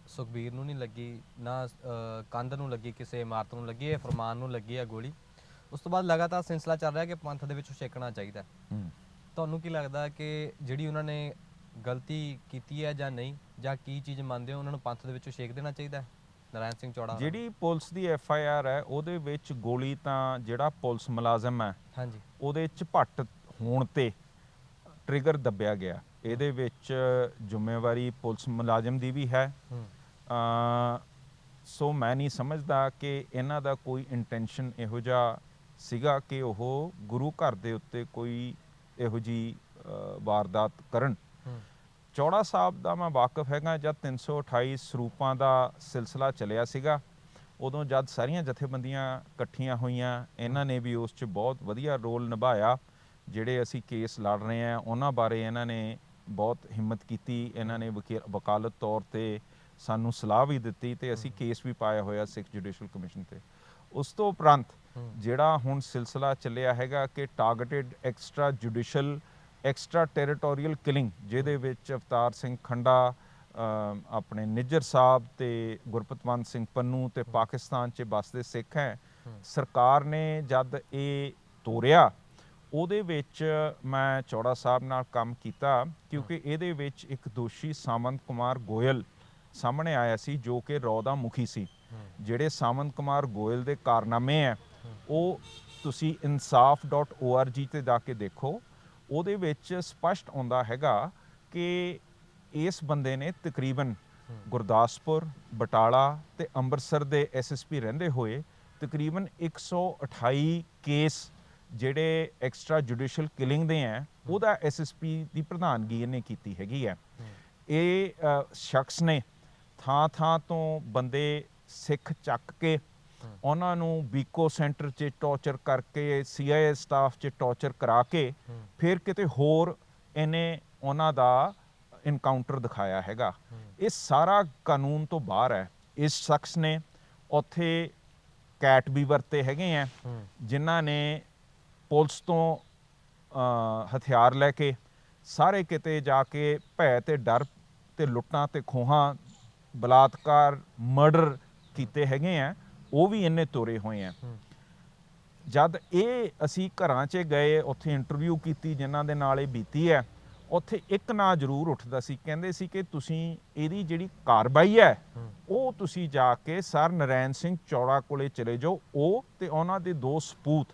ਸੁਖਬੀਰ ਨੂੰ ਨਹੀਂ ਲੱਗੀ ਨਾ ਕੰਧ ਨੂੰ ਲੱਗੀ ਕਿਸੇ ਇਮਾਰਤ ਨੂੰ ਲੱਗੀ ਹੈ ਫਰਮਾਨ ਨੂੰ ਲੱਗੀ ਹੈ ਗੋਲੀ। ਉਸ ਤੋਂ ਬਾਅਦ ਲਗਾਤਾਰ ਸਿਲਸਿਲਾ ਚੱਲ ਰਿਹਾ ਕਿ ਪੰਥ ਦੇ ਵਿੱਚ ਛੇਕਣਾ ਚਾਹੀਦਾ। ਤੁਹਾਨੂੰ ਕੀ ਲੱਗਦਾ ਕਿ ਜਿਹੜੀ ਉਹਨਾਂ ਨੇ ਗਲਤੀ ਕੀਤੀ ਹੈ ਜਾਂ ਨਹੀਂ ਜਾਂ ਕੀ ਚੀਜ਼ ਮੰਨਦੇ ਹੋ ਉਹਨਾਂ ਨੂੰ ਪੰਥ ਦੇ ਵਿੱਚੋਂ ਛੇਕ ਦੇਣਾ ਚਾਹੀਦਾ ਹੈ? ਨਾਰਾਇਣ ਸਿੰਘ ਚੌੜਾ? ਜਿਹੜੀ ਪੁਲਿਸ ਦੀ ਐਫ ਆਈ ਆਰ ਹੈ ਉਹਦੇ ਵਿੱਚ ਗੋਲੀ ਤਾਂ ਜਿਹੜਾ ਪੁਲਿਸ ਮੁਲਾਜ਼ਮ ਹੈ ਹਾਂਜੀ। ਉਹਦੇ ਚ ਭੱਟ ਹੋਣ ਤੇ ਟ੍ਰਿਗਰ ਦੱਬਿਆ ਗਿਆ। ਇਹਦੇ ਵਿੱਚ ਜ਼ਿੰਮੇਵਾਰੀ ਪੁਲਿਸ ਮੁਲਾਜ਼ਮ ਦੀ ਵੀ ਹੈ। ਹੂੰ। ਅ ਸੋ ਮੈਂ ਨਹੀਂ ਸਮਝਦਾ ਕਿ ਇਹਨਾਂ ਦਾ ਕੋਈ ਇੰਟੈਂਸ਼ਨ ਇਹੋ ਜਿਹਾ ਸੀਗਾ ਕਿ ਉਹ ਗੁਰੂ ਘਰ ਦੇ ਉੱਤੇ ਕੋਈ ਇਹੋ ਜੀ ਵਾਰਦਾਤ ਕਰਨ। ਚੌੜਾ ਸਾਹਿਬ ਦਾ ਮੈਂ ਵਾਕਿਫ ਹੈਗਾ ਜਦ 328 ਸਰੂਪਾਂ ਦਾ ਸਿਲਸਿਲਾ ਚੱਲਿਆ ਸੀਗਾ ਉਦੋਂ ਜਦ ਸਾਰੀਆਂ ਜਥੇਬੰਦੀਆਂ ਇਕੱਠੀਆਂ ਹੋਈਆਂ ਇਹਨਾਂ ਨੇ ਵੀ ਉਸ 'ਚ ਬਹੁਤ ਵਧੀਆ ਰੋਲ ਨਿਭਾਇਆ ਜਿਹੜੇ ਅਸੀਂ ਕੇਸ ਲੜ ਰਹੇ ਆ ਉਹਨਾਂ ਬਾਰੇ ਇਹਨਾਂ ਨੇ ਬਹੁਤ ਹਿੰਮਤ ਕੀਤੀ ਇਹਨਾਂ ਨੇ ਵਕੀ- ਵਕਾਲਤ ਤੌਰ ਤੇ ਸਾਨੂੰ ਸਲਾਹ ਵੀ ਦਿੱਤੀ ਤੇ ਅਸੀਂ ਕੇਸ ਵੀ ਪਾਇਆ ਹੋਇਆ ਸਿੱਖ ਜੁਡੀਸ਼ੀਅਲ ਕਮਿਸ਼ਨ ਤੇ। ਉਸ ਤੋਂ ਉਪਰੰਤ। ਜਿਹੜਾ ਹੁਣ ਸਿਲਸਿਲਾ ਚੱਲਿਆ ਹੈਗਾ ਕਿ targeted extra judicial extra territorial killing ਜਿਹਦੇ ਵਿੱਚ ਅਵਤਾਰ ਸਿੰਘ ਖੰਡਾ ਆਪਣੇ ਨਿੱਜਰ ਸਾਹਿਬ ਤੇ ਗੁਰਪਤਵੰਤ ਸਿੰਘ ਪੰਨੂ ਤੇ ਪਾਕਿਸਤਾਨ 'ਚ ਬਸਦੇ ਸਿੱਖ ਹੈ। ਸਰਕਾਰ ਨੇ ਜਦ ਇਹ ਤੋਰਿਆ ਉਹਦੇ ਵਿੱਚ ਮੈਂ ਚੌੜਾ ਸਾਹਿਬ ਨਾਲ ਕੰਮ ਕੀਤਾ ਕਿਉਂਕਿ ਇਹਦੇ ਵਿੱਚ ਇੱਕ ਦੋਸ਼ੀ ਸਾਮੰਤ ਕੁਮਾਰ ਗੋਇਲ ਸਾਹਮਣੇ ਆਇਆ ਸੀ ਜੋ ਕਿ ਰੌ ਦਾ ਮੁਖੀ ਸੀ। ਜਿਹੜੇ ਸਾਮੰਤ ਕੁਮਾਰ ਗੋਇਲ ਦੇ ਕਾਰਨਾਮੇ ਹੈ ਉਹ ਤੁਸੀਂ insaf.org ਤੇ ਜਾ ਕੇ ਦੇਖੋ, ਉਹਦੇ ਵਿੱਚ ਸਪਸ਼ਟ ਆਉਂਦਾ ਹੈਗਾ ਕਿ ਇਸ ਬੰਦੇ ਨੇ ਤਕਰੀਬਨ ਗੁਰਦਾਸਪੁਰ, ਬਟਾਲਾ ਤੇ ਅੰਮ੍ਰਿਤਸਰ ਦੇ ਐਸਐਸਪੀ ਰਹਿੰਦੇ ਹੋਏ ਤਕਰੀਬਨ 128 ਕੇਸ ਜਿਹੜੇ ਐਕਸਟਰਾ ਜੁਡੀਸ਼ੀਅਲ ਕਿਲਿੰਗ ਦੇ ਹੈ, ਉਹਦਾ ਐਸਐਸਪੀ ਦੀ ਪ੍ਰਧਾਨਗੀ ਇਹਨੇ ਕੀਤੀ ਹੈਗੀ ਹੈ। ਇਹ ਸ਼ਖਸ ਨੇ ਥਾਂ ਥਾਂ ਤੋਂ ਬੰਦੇ ਸਿੱਖ ਚੱਕ ਕੇ ਉਹਨਾਂ ਨੂੰ ਬੀਕੋ ਸੈਂਟਰ 'ਚ ਟੌਰਚਰ ਕਰਕੇ ਸੀਆਈਏ ਸਟਾਫ 'ਚ ਟੌਰਚਰ ਕਰਾ ਕੇ। ਫਿਰ ਕਿਤੇ ਹੋਰ ਇਹਨੇ ਉਹਨਾਂ ਦਾ ਇਨਕਾਊਂਟਰ ਦਿਖਾਇਆ ਹੈਗਾ। ਇਹ ਸਾਰਾ ਕਾਨੂੰਨ ਤੋਂ ਬਾਹਰ ਹੈ। ਇਸ ਸ਼ਖਸ ਨੇ ਉੱਥੇ ਕੈਟ ਵੀ ਵਰਤੇ ਹੈਗੇ ਆ ਜਿਨ੍ਹਾਂ ਨੇ ਪੁਲਿਸ ਤੋਂ ਹਥਿਆਰ ਲੈ ਕੇ ਸਾਰੇ ਕਿਤੇ ਜਾ ਕੇ ਭੈ ਤੇ ਡਰ ਤੇ ਲੁੱਟਾਂ ਤੇ ਖੋਹਾਂ ਬਲਾਤਕਾਰ ਮਰਡਰ ਕੀਤੇ ਹੈਗੇ ਆ। ਉਹ ਵੀ ਇੰਨੇ ਤੋਰੇ ਹੋਏ ਆ ਜਦ ਇਹ ਅਸੀਂ ਘਰਾਂ 'ਚ ਗਏ ਉੱਥੇ ਇੰਟਰਵਿਊ ਕੀਤੀ ਜਿਨ੍ਹਾਂ ਦੇ ਨਾਲ ਇਹ ਬੀਤੀ ਹੈ ਉੱਥੇ ਇੱਕ ਨਾਂ ਜ਼ਰੂਰ ਉੱਠਦਾ ਸੀ ਕਹਿੰਦੇ ਸੀ ਕਿ ਤੁਸੀਂ ਇਹਦੀ ਜਿਹੜੀ ਕਾਰਵਾਈ ਹੈ ਉਹ ਤੁਸੀਂ ਜਾ ਕੇ ਸਰ ਨਰੈਣ ਸਿੰਘ ਚੌੜਾ ਕੋਲੇ ਚਲੇ ਜਾਓ ਉਹ ਤੇ ਉਹਨਾਂ ਦੇ ਦੋ ਸਪੂਤ।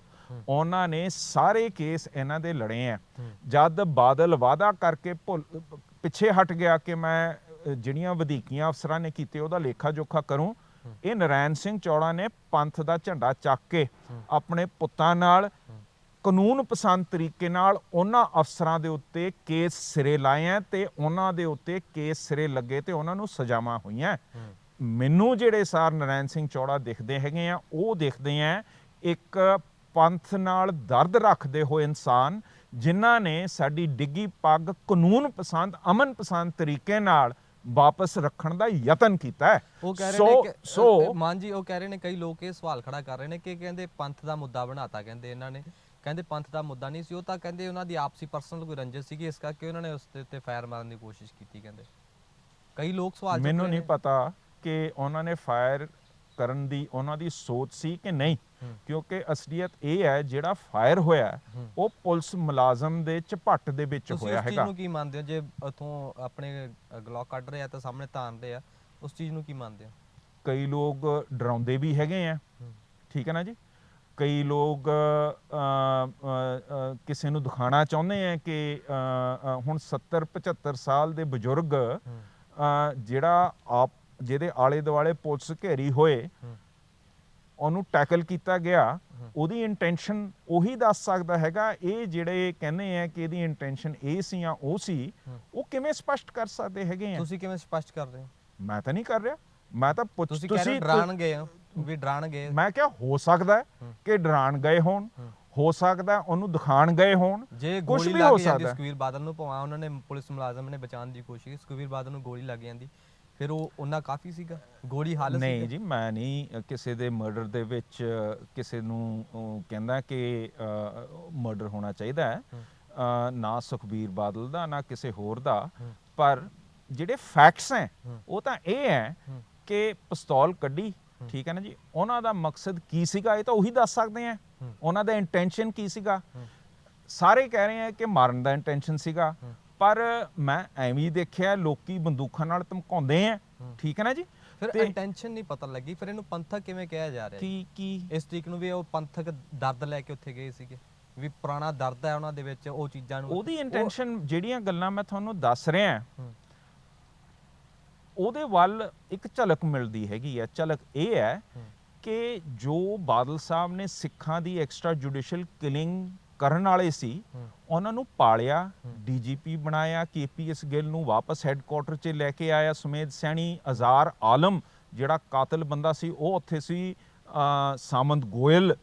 ਉਹਨਾਂ ਨੇ ਸਾਰੇ ਕੇਸ ਇਹਨਾਂ ਦੇ ਲੜੇ ਆ। ਜਦ ਬਾਦਲ ਵਾਅਦਾ ਕਰਕੇ ਭੁੱਲ ਪਿੱਛੇ ਹਟ ਗਿਆ ਕਿ ਮੈਂ ਜਿਹੜੀਆਂ ਵਧੀਕੀਆਂ ਅਫਸਰਾਂ ਨੇ ਕੀਤੇ ਉਹਦਾ ਲੇਖਾ ਜੋਖਾ ਕਰੂੰ ਇਹ ਨਰੈਣ ਸਿੰਘ ਚੌੜਾ ਨੇ ਪੰਥ ਦਾ ਝੰਡਾ ਚੱਕ ਕੇ ਆਪਣੇ ਪੁੱਤਾਂ ਨਾਲ ਕਾਨੂੰਨ ਪਸੰਦ ਤਰੀਕੇ ਨਾਲ ਉਹਨਾਂ ਅਫਸਰਾਂ ਦੇ ਉੱਤੇ ਕੇਸ ਸਿਰੇ ਲਾਏ ਆ ਤੇ ਉਹਨਾਂ ਦੇ ਉੱਤੇ ਕੇਸ ਸਿਰੇ ਲੱਗੇ ਤੇ ਉਹਨਾਂ ਨੂੰ ਸਜ਼ਾਵਾਂ ਹੋਈਆਂ। ਮੈਨੂੰ ਜਿਹੜੇ ਸਾਰ ਨਰੈਣ ਸਿੰਘ ਚੌੜਾ ਦਿਖਦੇ ਹੈਗੇ ਆ, ਉਹ ਦਿਖਦੇ ਆ ਇੱਕ ਪੰਥ ਨਾਲ ਦਰਦ ਰੱਖਦੇ ਹੋਏ ਇਨਸਾਨ ਜਿਨ੍ਹਾਂ ਨੇ ਸਾਡੀ ਡਿੱਗੀ ਪੱਗ ਕਾਨੂੰਨ ਪਸੰਦ, ਅਮਨ ਪਸੰਦ ਤਰੀਕੇ ਨਾਲ ਵਾਪਸ ਰੱਖਣ ਦਾ ਯਤਨ ਕੀਤਾ ਹੈ। ਉਹ ਕਹਿ ਰਹੇ ਸੋ ਨੇ ਮਾਨ ਜੀ ਉਹ ਕਹਿ ਰਹੇ ਨੇ ਕਈ ਲੋਕ ਇਹ ਸਵਾਲ ਖੜਾ ਕਰ ਰਹੇ ਨੇ ਕਿ ਕਹਿੰਦੇ ਪੰਥ ਦਾ ਮੁੱਦਾ ਬਣਾਤਾ ਕਹਿੰਦੇ ਇਹਨਾਂ ਨੇ। ਕਹਿੰਦੇ ਪੰਥ ਦਾ ਮੁੱਦਾ ਨਹੀਂ ਸੀ ਉਹ ਤਾਂ ਕਹਿੰਦੇ ਉਹਨਾਂ ਦੀ ਆਪਸੀ ਪਰਸਨਲ ਕੋਈ ਰੰਜਿਸ਼ ਸੀਗੀ ਇਸ ਕਰਕੇ ਉਹਨਾਂ ਨੇ ਉਸ ਦੇ ਉੱਤੇ ਫਾਇਰ ਮਾਰਨ ਦੀ ਕੋਸ਼ਿਸ਼ ਕੀਤੀ ਕਹਿੰਦੇ। ਕਈ ਲੋਕ ਸਵਾਲ ਮੈਨੂੰ ਨਹੀਂ। ਪਤਾ ਕਿ ਉਹਨਾਂ ਨੇ ਫਾਇਰ ਕਰਨ ਦੀ ਉਹਨਾਂ ਦੀ ਸੋਚ ਸੀ ਕਿ ਨਹੀਂ। ਕਿਉਂਕਿ ਅਸਲੀਅਤ ਇਹ ਹੈ ਜਿਹੜਾ ਫਾਇਰ ਹੋਇਆ। ਉਹ ਪੁਲਿਸ ਮੁਲਾਜ਼ਮ ਦੇ ਝਪੱਟ ਦੇ ਵਿੱਚ ਤੁਸੀਂ ਹੋਇਆ ਚੀਜ਼ ਹੈਗਾ। ਨੂੰ ਕੀ ਮੰਨਦੇ ਹੋ? ਜੇ ਉਥੋਂ ਆਪਣੇ ਗਲੌਕ ਕੱਢ ਰਹੇ ਤਾਂ ਸਾਹਮਣੇ ਤਾਨ ਰਹੇ ਆ ਉਸ ਚੀਜ਼ ਨੂੰ ਕੀ ਮੰਨਦੇ ਹੋ? ਕਈ ਲੋਕ ਡਰਾਉਂਦੇ ਵੀ ਹੈਗੇ ਆ। ਠੀਕ ਹੈ ਨਾ ਜੀ? ਕਈ ਲੋਕ ਕਿਸੇ ਨੂੰ ਦਿਖਾਣਾ ਚਾਹੁੰਦੇ ਆ ਕਿ ਹੁਣ 70 75 ਸਾਲ ਦੇ ਬਜ਼ੁਰਗ ਜਿਹੜਾ ਆਪ ਜਿਹਦੇ ਆਲੇ ਦੁਆਲੇ ਪੁਲਿਸ ਘੇਰੀ ਹੋਏ। ਉਹਨੂੰ ਟੈਕਲ ਕੀਤਾ ਗਿਆ। ਉਹਦੀ ਇੰਟੈਂਸ਼ਨ ਉਹੀ ਦੱਸ ਸਕਦਾ ਹੈਗਾ ਇਹ ਜਿਹੜੇ ਕਹਿੰਦੇ ਆ ਕਿ ਇਹਦੀ ਇੰਟੈਂਸ਼ਨ ਇਹ ਸੀ ਜਾਂ ਉਹ ਸੀ। ਉਹ ਕਿਵੇਂ ਸਪਸ਼ਟ ਕਰ ਸਕਦੇ ਹੈਗੇ ਆ ਤੁਸੀਂ ਕਿਵੇਂ ਸਪਸ਼ਟ ਕਰ ਰਹੇ ਹੋ ਮੈਂ ਤਾਂ ਨਹੀਂ ਕਰ ਰਿਹਾ ਮੈਂ ਤਾਂ ਪੁੱਛ ਤੁਸੀਂ ਡਰਾਣ ਗਏ ਹੋ ਵੀ ਡਰਾਣ ਗਏ ਮੈਂ ਕਿਹਾ ਹੋ ਸਕਦਾ। ਕਿ ਡਰਾਣ ਗਏ ਹੋਣ ਹੂੰ। ਸਕਦਾ ਉਹਨੂੰ ਦਿਖਾਣ ਗਏ ਹੋਣ ਗੋਲੀ ਵੀ ਹੋ ਸਕਦਾ ਹੈ। ਸੁਖਵੀਰ ਬਾਦਲ ਨੂੰ ਭਾਵੇਂ ਉਹਨਾਂ ਨੇ ਪੁਲਿਸ ਮੁਲਾਜ਼ਮ ਨੇ ਬਚਾਉਣ ਦੀ ਕੋਸ਼ਿਸ਼ ਕੀਤੀ ਸੁਖਵੀਰ ਬਾਦਲ ਨੂੰ ਗੋਲੀ ਲੱਗ ਜਾਂਦੀ ਫਿਰ ਉਹ ਉਹਨਾਂ ਕਾਫੀ ਸੀਗਾ ਗੋਲੀ ਹੱਲ ਨਹੀਂ। ਜੀ ਮੈਂ ਨਹੀਂ ਕਿਸੇ ਦੇ ਮਰਡਰ ਦੇ ਵਿੱਚ ਕਿਸੇ ਨੂੰ ਕਹਿੰਦਾ ਕਿ ਮਰਡਰ ਹੋਣਾ ਚਾਹੀਦਾ ਹੈ। ਅ, ਨਾ ਸੁਖਬੀਰ ਬਾਦਲ ਦਾ ਨਾ ਕਿਸੇ ਹੋਰ ਦਾ। ਪਰ ਜਿਹੜੇ ਫੈਕਟਸ ਹੈ। ਉਹ ਤਾਂ ਇਹ ਹੈ। ਕਿ ਪਿਸਤੌਲ ਕੱਢੀ। ਠੀਕ ਹੈ ਨਾ ਜੀ ਉਹਨਾਂ ਦਾ ਮਕਸਦ ਕੀ ਸੀਗਾ ਇਹ ਤਾਂ ਉਹੀ ਦੱਸ ਸਕਦੇ ਆ। ਉਹਨਾਂ ਦਾ ਇੰਟੈਂਸ਼ਨ ਕੀ ਸੀਗਾ। ਸਾਰੇ ਕਹਿ ਰਹੇ ਆ ਕਿ ਮਾਰਨ ਦਾ ਇੰਟੈਂਸ਼ਨ ਸੀਗਾ। ਪਰ ਮੈਂ ਐਵੇਂ ਹੀ ਦੇਖਿਆ ਲੋਕੀ ਬੰਦੂਕਾਂ ਨਾਲ ਧਮਕਾਉਂਦੇ ਆ। ਠੀਕ ਹੈ ਨਾ ਜੀ ਫਿਰ ਇੰਟੈਂਸ਼ਨ ਨਹੀਂ ਪਤਾ ਲੱਗੀ ਫਿਰ ਇਹਨੂੰ ਪੰਥਕ ਕਿਵੇਂ ਕਿਹਾ ਜਾ ਰਿਹਾ? ਕੀ ਕੀ ਇਸ ਤਰੀਕ ਨੂੰ ਵੀ ਉਹ ਪੰਥਕ ਦਰਦ ਲੈ ਕੇ ਉੱਥੇ ਗਏ ਸੀਗੇ ਵੀ ਪੁਰਾਣਾ ਦਰਦ ਹੈ ਉਹਨਾਂ ਦੇ ਵਿੱਚ ਉਹ ਚੀਜ਼ਾਂ ਨੂੰ ਉਹਦੀ ਉਹ- ਇੰਟੈਂਸ਼ਨ ਜਿਹੜੀਆਂ ਗੱਲਾਂ ਮੈਂ ਤੁਹਾਨੂੰ ਦੱਸ ਰਿਹਾ। ਉਹਦੇ ਵੱਲ ਇੱਕ ਝਲਕ ਮਿਲਦੀ ਹੈਗੀ ਹੈ ਝਲਕ ਇਹ ਹੂੰ। ਕਿ ਜੋ ਬਾਦਲ ਸਾਹਿਬ ਨੇ ਸਿੱਖਾਂ ਦੀ ਐਕਸਟਰਾ ਜੁਡੀਸ਼ੀਅਲ ਕਿਲਿੰਗ ਕਰਨ ਵਾਲੇ ਸੀ। ਉਹਨਾਂ ਨੂੰ ਪਾਲਿਆ। ਡੀਜੀਪੀ ਬਣਾਇਆ ਕੇਪੀਐਸ ਗਿੱਲ ਨੂੰ ਵਾਪਸ ਹੈੱਡਕੁਆਟਰ 'ਚ ਲੈ ਕੇ ਆਇਆ ਸੁਮੇਧ ਸੈਣੀ ਅਜ਼ਾਰ ਆਲਮ ਜਿਹੜਾ ਕਾਤਲ ਬੰਦਾ ਸੀ ਉਹ ਉੱਥੇ ਸੀ ਸਾਮੰਤ ਗੋਇਲ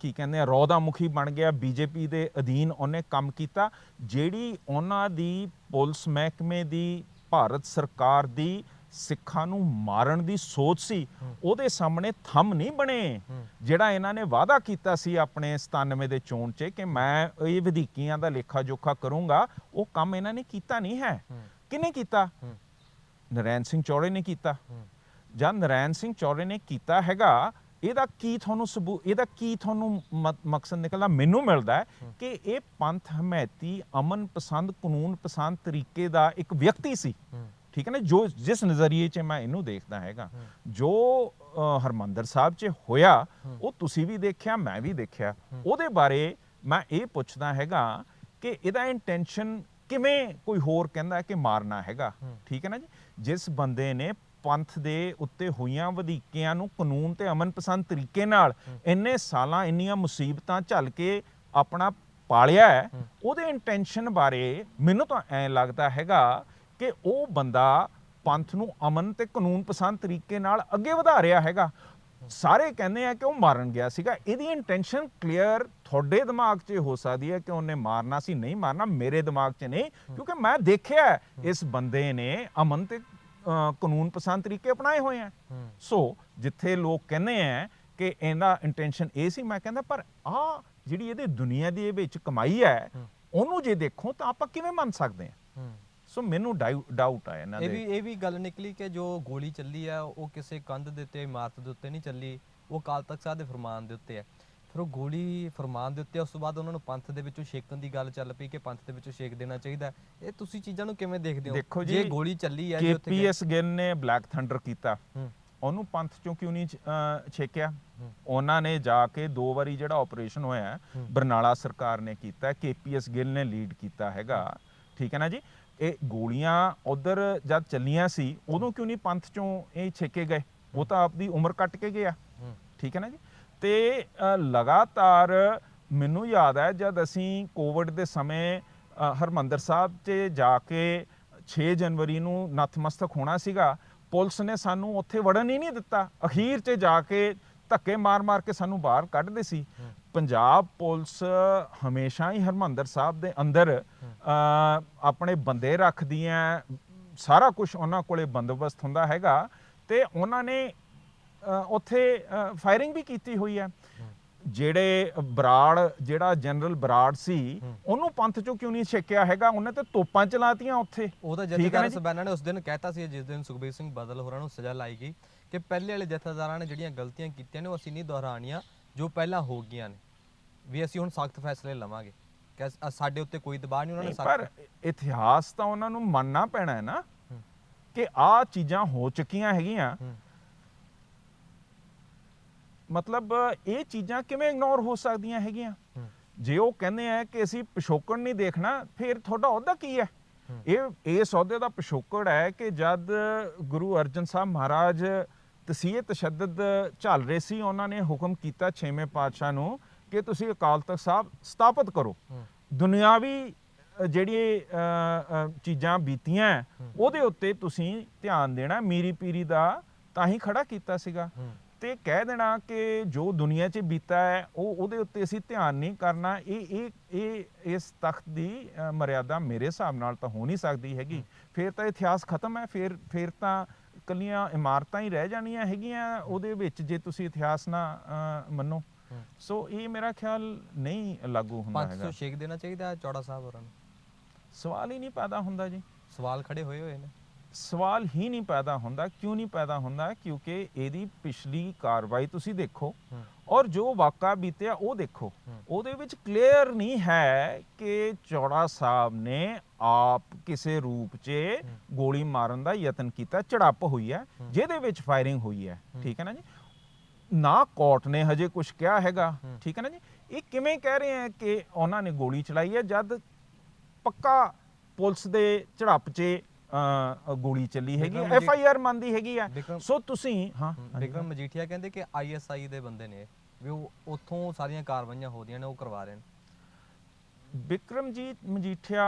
ਕੀ ਕਹਿੰਦੇ ਆ ਰੌ ਦਾ ਮੁਖੀ ਬਣ ਗਿਆ ਬੀਜੇਪੀ ਦੇ ਅਧੀਨ ਉਹਨੇ ਕੰਮ ਕੀਤਾ ਜਿਹੜੀ ਉਹਨਾਂ ਦੀ ਪੁਲਿਸ ਮਹਿਕਮੇ ਦੀ ਭਾਰਤ ਸਰਕਾਰ ਦੀ ਸਿੱਖਾਂ ਨੂੰ ਮਾਰਨ ਦੀ ਸੋਚ ਸੀ। ਉਹਦੇ ਸਾਹਮਣੇ ਥੰਮ ਨਹੀਂ ਬਣੇ। ਜਿਹੜਾ ਇਹਨਾਂ ਨੇ ਵਾਅਦਾ ਕੀਤਾ ਸੀ ਆਪਣੇ 97 ਦੇ ਚੋਣ 'ਚ ਕਿ ਮੈਂ ਇਹ ਵਧੀਕੀਆਂ ਦਾ ਲੇਖਾ ਜੋਖਾ ਕਰੂੰਗਾ ਉਹ ਕੰਮ ਇਹਨਾਂ ਨੇ ਕੀਤਾ ਨਹੀਂ ਹੈ। ਕਿਹਨੇ ਕੀਤਾ। ਨਰੈਣ ਸਿੰਘ ਚੌੜੇ ਨੇ ਕੀਤਾ। ਜਦ ਨਰੈਣ ਸਿੰਘ ਚੌੜੇ ਨੇ ਕੀਤਾ ਹੈਗਾ ਇਹਦਾ ਕੀ ਤੁਹਾਨੂੰ ਸਬੂਤ ਇਹਦਾ ਕੀ ਤੁਹਾਨੂੰ ਮਕਸਦ ਨਿਕਲਦਾ ਮੈਨੂੰ ਮਿਲਦਾ ਹੈ। ਕਿ ਇਹ ਪੰਥ ਹਮੈਤੀ ਅਮਨ ਪਸੰਦ ਕਾਨੂੰਨ ਪਸੰਦ ਤਰੀਕੇ ਦਾ ਇੱਕ ਵਿਅਕਤੀ ਸੀ। ਠੀਕ ਹੈ ਨਾ ਜੋ ਜਿਸ ਨਜ਼ਰੀਏ 'ਚ ਮੈਂ ਇਹਨੂੰ ਦੇਖਦਾ ਹੈਗਾ। ਜੋ ਹਰਮੰਦਰ ਸਾਹਿਬ 'ਚ ਹੋਇਆ। ਉਹ ਤੁਸੀਂ ਵੀ ਦੇਖਿਆ ਮੈਂ ਵੀ ਦੇਖਿਆ। ਉਹਦੇ ਬਾਰੇ ਮੈਂ ਇਹ ਪੁੱਛਦਾ ਹੈਗਾ ਕਿ ਇਹਦਾ ਇੰਟੈਂਸ਼ਨ ਕਿਵੇਂ ਕੋਈ ਹੋਰ ਕਹਿੰਦਾ ਕਿ ਮਾਰਨਾ ਹੈਗਾ। ਠੀਕ ਹੈ ਨਾ ਜੀ ਜਿਸ ਬੰਦੇ ਨੇ ਪੰਥ ਦੇ ਉੱਤੇ ਹੋਈਆਂ ਵਧੀਕੀਆਂ ਨੂੰ ਕਾਨੂੰਨ ਤੇ ਅਮਨ ਪਸੰਦ ਤਰੀਕੇ ਨਾਲ। ਇੰਨੇ ਸਾਲਾਂ ਇੰਨੀਆਂ ਮੁਸੀਬਤਾਂ ਝੱਲ ਕੇ ਆਪਣਾ ਪਾਲਿਆ। ਉਹਦੇ ਇੰਟੈਂਸ਼ਨ ਬਾਰੇ ਮੈਨੂੰ ਤਾਂ ਐ ਲੱਗਦਾ ਹੈਗਾ ਕਿ ਉਹ ਬੰਦਾ ਪੰਥ ਨੂੰ ਅਮਨ ਤੇ ਕਾਨੂੰਨ ਪਸੰਦ ਤਰੀਕੇ ਨਾਲ ਅੱਗੇ ਵਧਾ ਰਿਹਾ ਹੈਗਾ। ਸਾਰੇ ਕਹਿੰਦੇ ਆ ਕਿ ਉਹ ਮਾਰਨ ਗਿਆ ਸੀਗਾ। ਇਹਦੀ ਇੰਟੈਂਸ਼ਨ ਕਲੀਅਰ ਤੁਹਾਡੇ ਦਿਮਾਗ 'ਚ ਹੋ ਸਕਦੀ ਹੈ ਕਿ ਉਹਨੇ ਮਾਰਨਾ ਸੀ ਨਹੀਂ ਮਾਰਨਾ ਮੇਰੇ ਦਿਮਾਗ 'ਚ ਨਹੀਂ। ਕਿਉਂਕਿ ਮੈਂ ਦੇਖਿਆ ਇਸ ਬੰਦੇ ਨੇ ਅਮਨ ਤੇ ਕਾਨੂੰਨ ਪਸੰਦ ਤਰੀਕੇ ਅਪਣਾਏ ਹੋਏ ਆ। ਸੋ ਜਿੱਥੇ ਲੋਕ ਕਹਿੰਦੇ ਆ ਕਿ ਇਹਦਾ ਇੰਟੈਂਸ਼ਨ ਇਹ ਸੀ ਮੈਂ ਕਹਿੰਦਾ ਪਰ ਆ ਜਿਹੜੀ ਇਹਦੇ ਦੁਨੀਆ ਦੀ ਵਿੱਚ ਕਮਾਈ ਹੈ। ਉਹਨੂੰ ਜੇ ਦੇਖੋ ਤਾਂ ਆਪਾਂ ਕਿਵੇਂ ਮੰਨ ਸਕਦੇ ਹੂੰ। ਸੋ ਮੈਨੂੰ ਡਾਊਟ ਆ ਇਹਨਾਂ ਇਹ ਵੀ ਦੇ ਇਹ ਵੀ ਗੱਲ ਨਿਕਲੀ ਕਿ ਜੋ ਗੋਲੀ ਚੱਲੀ ਆ ਉਹ ਕਿਸੇ ਕੰਧ ਦੇ ਉੱਤੇ ਇਮਾਰਤ ਦੇ ਉੱਤੇ ਨਹੀਂ ਚੱਲੀ। ਉਹ ਅਕਾਲ ਤਖਤ ਸਾਹਿਬ ਦੇ ਫਰਮਾਨ ਦੇ ਉੱਤੇ ਹੈ ਫਿਰ ਉਹ ਗੋਲੀ ਫਰਮਾਨ ਦੇ ਉੱਤੇ ਆ, ਉਸ ਤੋਂ ਬਾਅਦ ਉਹਨਾਂ ਨੂੰ ਪੰਥ ਦੇ ਵਿੱਚੋਂ ਛੇਕਣ ਦੀ ਗੱਲ ਚੱਲ ਪਈ ਕਿ ਪੰਥ ਦੇ ਵਿੱਚੋਂ ਛੇਕ ਦੇਣਾ ਚਾਹੀਦਾ। ਇਹ ਤੁਸੀਂ ਚੀਜ਼ਾਂ ਨੂੰ ਕਿਵੇਂ ਦੇਖਦੇ ਹੋ? ਜੇ ਗੋਲੀ ਚੱਲੀ ਹੈ ਜੇ ਉੱਥੇ ਕੇਪੀਐਸ ਗਿੱਲ ਨੇ ਬਲੈਕ ਥੰਡਰ ਕੀਤਾ। ਉਹਨੂੰ ਪੰਥ ਚੋਂ ਕਿਉਂ ਨਹੀਂ ਛੇਕਿਆ। ਉਹਨਾਂ ਨੇ ਜਾ ਕੇ ਦੋ ਵਾਰੀ ਜਿਹੜਾ ਆਪਰੇਸ਼ਨ ਹੋਇਆ। ਬਰਨਾਲਾ ਸਰਕਾਰ ਨੇ ਕੀਤਾ ਕੇਪੀਐਸ ਗਿੱਲ ਨੇ ਲੀਡ ਕੀਤਾ ਹੈਗਾ। ਠੀਕ ਹੈ ਨਾ ਜੀ? ਇਹ ਗੋਲੀਆਂ ਉਧਰ ਜਦ ਚੱਲੀਆਂ ਸੀ ਉਦੋਂ ਕਿਉਂ ਨਹੀਂ ਪੰਥ ਚੋਂ ਇਹ ਛੇਕੇ ਗਏ? ਉਹ ਤਾਂ ਆਪਦੀ ਉਮਰ ਕੱਟ ਕੇ ਗਿਆ। ਠੀਕ ਹੈ ਨਾ ਜੀ? ਤੇ ਲਗਾਤਾਰ ਮੈਨੂੰ ਯਾਦ ਹੈ ਜਦ ਅਸੀਂ ਕੋਵਿਡ ਦੇ ਸਮੇਂ ਹਰਮੰਦਰ ਸਾਹਿਬ 'ਚ ਜਾ ਕੇ 6 ਜਨਵਰੀ ਨੂੰ ਨਤਮਸਤਕ ਹੋਣਾ ਸੀਗਾ ਪੁਲਿਸ ਨੇ ਸਾਨੂੰ ਉੱਥੇ ਵੜਨ ਹੀ ਨਹੀਂ ਦਿੱਤਾ। ਅਖੀਰ 'ਚ ਜਾ ਕੇ ਧੱਕੇ ਮਾਰ-ਮਾਰ ਕੇ ਸਾਨੂੰ ਬਾਹਰ ਕੱਢਦੇ ਸੀ। ਪੰਜਾਬ ਪੁਲਿਸ ਹਮੇਸ਼ਾ ਹੀ ਹਰਮੰਦਰ ਸਾਹਿਬ ਦੇ ਅੰਦਰ ਆਪਣੇ ਬੰਦੇ ਰੱਖਦੀਆਂ ਸਾਰਾ ਕੁਝ ਉਹਨਾਂ ਕੋਲੇ ਬੰਦੋਬਸਤ ਹੁੰਦਾ ਹੈਗਾ ਤੇ ਉਹਨਾਂ ਨੇ ਉੱਥੇ ਫਾਇਰਿੰਗ ਵੀ ਕੀਤੀ ਹੋਈ ਹੈ। ਜਿਹੜੇ ਬਰਾੜ ਜਿਹੜਾ ਜਨਰਲ ਬਰਾੜ ਸੀ ਉਹਨੂੰ ਪੰਥ ਚੋਂ ਕਿਉਂ ਨਹੀਂ ਛੇਕਿਆ ਹੈਗਾ? ਉਹਨੇ ਤੇ ਤੋਪਾਂ ਚਲਾਤੀਆਂ ਉੱਥੇ। ਉਹਦਾ ਠੀਕ ਹੈ ਨਾ ਜਥੇਦਾਰ? ਸਬੈਨਾ ਨੇ ਉਸ ਦਿਨ ਕਹਿਤਾ ਸੀ ਜਿਸ ਦਿਨ ਸੁਖਬੀਰ ਸਿੰਘ ਬਾਦਲ ਹੋਰਾਂ ਨੂੰ ਸਜ਼ਾ ਲਾਈ ਗਈ ਕਿ ਪਹਿਲੇ ਵਾਲੇ ਜਥੇਦਾਰਾਂ ਨੇ ਜਿਹੜੀਆਂ ਗਲਤੀਆਂ ਕੀਤੀਆਂ ਨੇ ਉਹ ਅਸੀਂ ਨਹੀਂ ਦੁਹਰਾਉਣੀਆਂ। ਜੋ ਪਹਿਲਾਂ ਹੋ ਗਈਆਂ ਨੇ ਵੀ ਅਸੀਂ ਹੁਣ ਸਖਤ ਫੈਸਲੇ ਲਵਾਂਗੇ। ਕਿ ਅਸ- ਅ- ਸਾਡੇ ਉੱਤੇ ਕੋਈ ਦਬਾਅ ਨਹੀਂ ਉਹਨਾਂ ਨੇ ਨਹੀਂ, ਪਰ ਸਖਤ ਇਤਿਹਾਸ ਤਾਂ ਉਹਨਾਂ ਨੂੰ ਮੰਨਣਾ ਪੈਣਾ ਹੈ ਨਾ ਕਿ ਆਹ ਚੀਜ਼ਾਂ ਹੋ ਚੁੱਕੀਆਂ ਹੈਗੀਆਂ। ਹੂੰ। ਮਤਲਬ ਇਹ ਚੀਜ਼ਾਂ ਕਿਵੇਂ ਇਗਨੋਰ ਹੋ ਸਕਦੀਆਂ ਹੈਗੀਆਂ? ਹੂੰ। ਜੇ ਉਹ ਕਹਿੰਦੇ ਆ ਕਿ ਅਸੀਂ ਪਿਛੋਕੜ ਨਹੀਂ ਦੇਖਣਾ ਫਿਰ ਤੁਹਾਡਾ ਅਹੁਦਾ ਕੀ ਹੈ? ਇਹ ਇਸ ਅਹੁਦੇ ਦਾ ਪਿਛੋਕੜ ਹੈ ਕਿ ਜਦ ਗੁਰੂ ਅਰਜਨ ਸਾਹਿਬ ਮਹਾਰਾਜ ਤਸੀਹੇ ਤਸ਼ੱਦਦ ਝੱਲ ਰਹੇ ਸੀ ਉਹਨਾਂ ਨੇ ਹੁਕਮ ਕੀਤਾ ਛੇਵੇਂ ਪਾਤਸ਼ਾਹ ਨੂੰ ਕਿ ਤੁਸੀਂ ਅਕਾਲ ਤਖਤ ਸਾਹਿਬ ਸਥਾਪਿਤ ਕਰੋ। ਦੁਨਿਆਵੀ ਜਿਹੜੀ ਚੀਜ਼ਾਂ ਬੀਤੀਆਂ ਉਹਦੇ ਉੱਤੇ ਤੁਸੀਂ ਧਿਆਨ ਦੇਣਾ। ਮੀਰੀ ਪੀਰੀ ਦਾ ਤਾਂ ਹੀ ਖੜਾ ਕੀਤਾ ਸੀਗਾ। ਤੇ ਕਹਿ ਦੇਣਾ ਕਿ ਜੋ ਦੁਨੀਆ 'ਚ ਬੀਤਾ ਹੈ ਉਹ ਉਹਦੇ ਉੱਤੇ ਅਸੀਂ ਧਿਆਨ ਨਹੀਂ ਕਰਨਾ। ਇਹ ਇਹ ਇਹ ਇਸ ਤਖਤ ਦੀ ਮਰਿਆਦਾ ਮੇਰੇ ਹਿਸਾਬ ਨਾਲ ਤਾਂ ਹੋ ਨਹੀਂ ਸਕਦੀ ਹੈਗੀ। ਫਿਰ ਤਾਂ ਇਤਿਹਾਸ ਖਤਮ ਹੈ। ਫਿਰ ਫਿਰ ਤਾਂ ਕੱਲੀਆਂ ਇਮਾਰਤਾਂ ਹੀ ਰਹਿ ਜਾਣੀਆਂ ਹੈਗੀਆਂ ਉਹਦੇ ਵਿੱਚ ਜੇ ਤੁਸੀਂ ਇਤਿਹਾਸ ਨਾ ਅ, ਮੰਨੋ। ਸੋ ਇਹ ਮੇਰਾ ਖਿਆਲ ਨਹੀਂ ਲਾਗੂ ਹੁੰਦਾ ਹੈਗਾ। ਤੋਂ ਛੇਕ ਦੇਣਾ ਚਾਹੀਦਾ ਚੌੜਾ ਸਾਹਿਬ ਹੋਰਾਂ ਨੂੰ। ਸਵਾਲ ਹੀ ਨਹੀਂ ਪੈਦਾ ਹੁੰਦਾ ਜੀ। ਸਵਾਲ ਖੜੇ ਹੋਏ ਹੋਏ ਨੇ। ਸਵਾਲ ਹੀ ਨਹੀਂ ਪੈਦਾ ਹੁੰਦਾ ਕਿਉਂ ਨਹੀਂ ਪੈਦਾ ਹੁੰਦਾ ਕਿਉਂਕਿ ਇਹਦੀ ਪਿਛਲੀ ਕਾਰਵਾਈ ਤੁਸੀਂ ਦੇਖੋ। ਔਰ ਜੋ ਵਾਕਾ ਬੀਤਿਆ ਉਹ ਦੇਖੋ। ਉਹਦੇ ਵਿੱਚ ਕਲੀਅਰ ਨਹੀਂ ਹੈ ਕਿ ਚੌੜਾ ਸਾਹਿਬ ਨੇ ਆਪ ਕਿਸੇ ਰੂਪ 'ਚ ਗੋਲੀ ਮਾਰਨ ਦਾ ਯਤਨ ਕੀਤਾ ਝੜਪ ਹੋਈ ਹੈ ਜਿਹਦੇ ਵਿੱਚ ਫਾਇਰਿੰਗ ਹੋਈ ਹੈ ਠੀਕ ਹੈ ਨਾ ਜੀ? ਨਾ ਕੋਰਟ ਨੇ ਹਜੇ ਕੁਝ ਕਿਹਾ ਹੈਗਾ ਠੀਕ ਹੈ ਨਾ ਜੀ? ਇਹ ਕਿਵੇਂ ਕਹਿ ਰਹੇ ਆ ਕਿ ਉਹਨਾਂ ਨੇ ਗੋਲੀ ਚਲਾਈ ਹੈ ਜਦ ਪੱਕਾ ਪੁਲਿਸ ਦੇ ਝੜਪ 'ਚ ਅ, ਗੋਲੀ ਚੱਲੀ ਹੈਗੀ ਵਿਕਰਮ ਐਫ ਆਈ ਆਰ ਮੰਨਦੀ ਹੈਗੀ ਹੈ ਵਿਕਰਮ- ਸੋ ਤੁਸੀਂ ਹਾਂ ਵਿਕਰਮ ਮਜੀਠੀਆ ਕਹਿੰਦੇ ਕਿ ਆਈਐਸਆਈ ਦੇ ਬੰਦੇ ਨੇ ਇਹ, ਵੀ ਉਹ ਉੱਥੋਂ ਸਾਰੀਆਂ ਕਾਰਵਾਈਆਂ ਹੋਦੀਆਂ ਨੇ ਉਹ ਕਰਵਾ ਰਹੇ ਨੇ। ਵਿਕਰਮਜੀਤ ਮਜੀਠੀਆ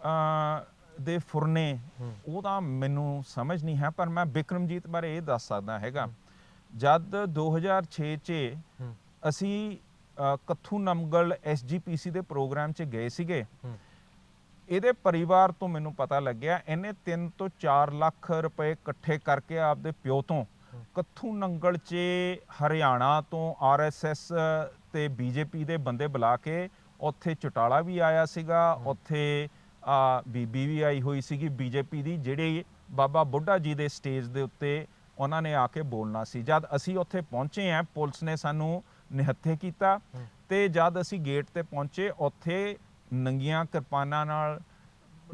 ਅ, ਦੇ ਫੁਰਨੇ ਉਹਦਾ ਮੈਨੂੰ ਸਮਝ ਨਹੀਂ ਹੈ ਪਰ ਮੈਂ ਵਿਕਰਮਜੀਤ ਬਾਰੇ ਇਹ ਦੱਸ ਸਕਦਾ ਹੈਗਾ। ਜਦ 2006 ਚ ਹੂੰ। ਅਸੀਂ ਅ, ਕੱਥੂ ਨਮਗਲ ਐਸਜੀਪੀਸੀ ਦੇ ਪ੍ਰੋਗਰਾਮ 'ਚ ਗਏ ਸੀਗੇ ਹੂੰ। ਇਹਦੇ ਪਰਿਵਾਰ ਤੋਂ ਮੈਨੂੰ ਪਤਾ ਲੱਗਿਆ ਇਹਨੇ 3 ਤੋਂ 4 ਲੱਖ ਰੁਪਏ ਇਕੱਠੇ ਕਰਕੇ ਆਪਦੇ ਪਿਓ ਤੋਂ ਕੱਥੂ ਨੰਗਲ 'ਚ ਹਰਿਆਣਾ ਤੋਂ ਆਰਐਸਐਸ ਤੇ ਬੀਜੇਪੀ ਦੇ ਬੰਦੇ ਬੁਲਾ ਕੇ ਉੱਥੇ ਚੁਟਾਲਾ ਵੀ ਆਇਆ ਸੀਗਾ ਉੱਥੇ ਆ ਬੀਬੀ ਵੀ ਆਈ ਹੋਈ ਸੀਗੀ ਬੀਜੇਪੀ ਦੀ ਜਿਹੜੇ ਬਾਬਾ ਬੁੱਢਾ ਜੀ ਦੇ ਸਟੇਜ ਦੇ ਉੱਤੇ ਉਹਨਾਂ ਨੇ ਆ ਕੇ ਬੋਲਣਾ ਸੀ। ਜਦ ਅਸੀਂ ਉੱਥੇ ਪਹੁੰਚੇ ਆ ਪੁਲਿਸ ਨੇ ਸਾਨੂੰ ਨਿਹੱਥੇ ਕੀਤਾ ਤੇ ਜਦ ਅਸੀਂ ਗੇਟ ਤੇ ਪਹੁੰਚੇ ਉੱਥੇ ਨੰਗੀਆਂ ਕਿਰਪਾਨਾਂ ਨਾਲ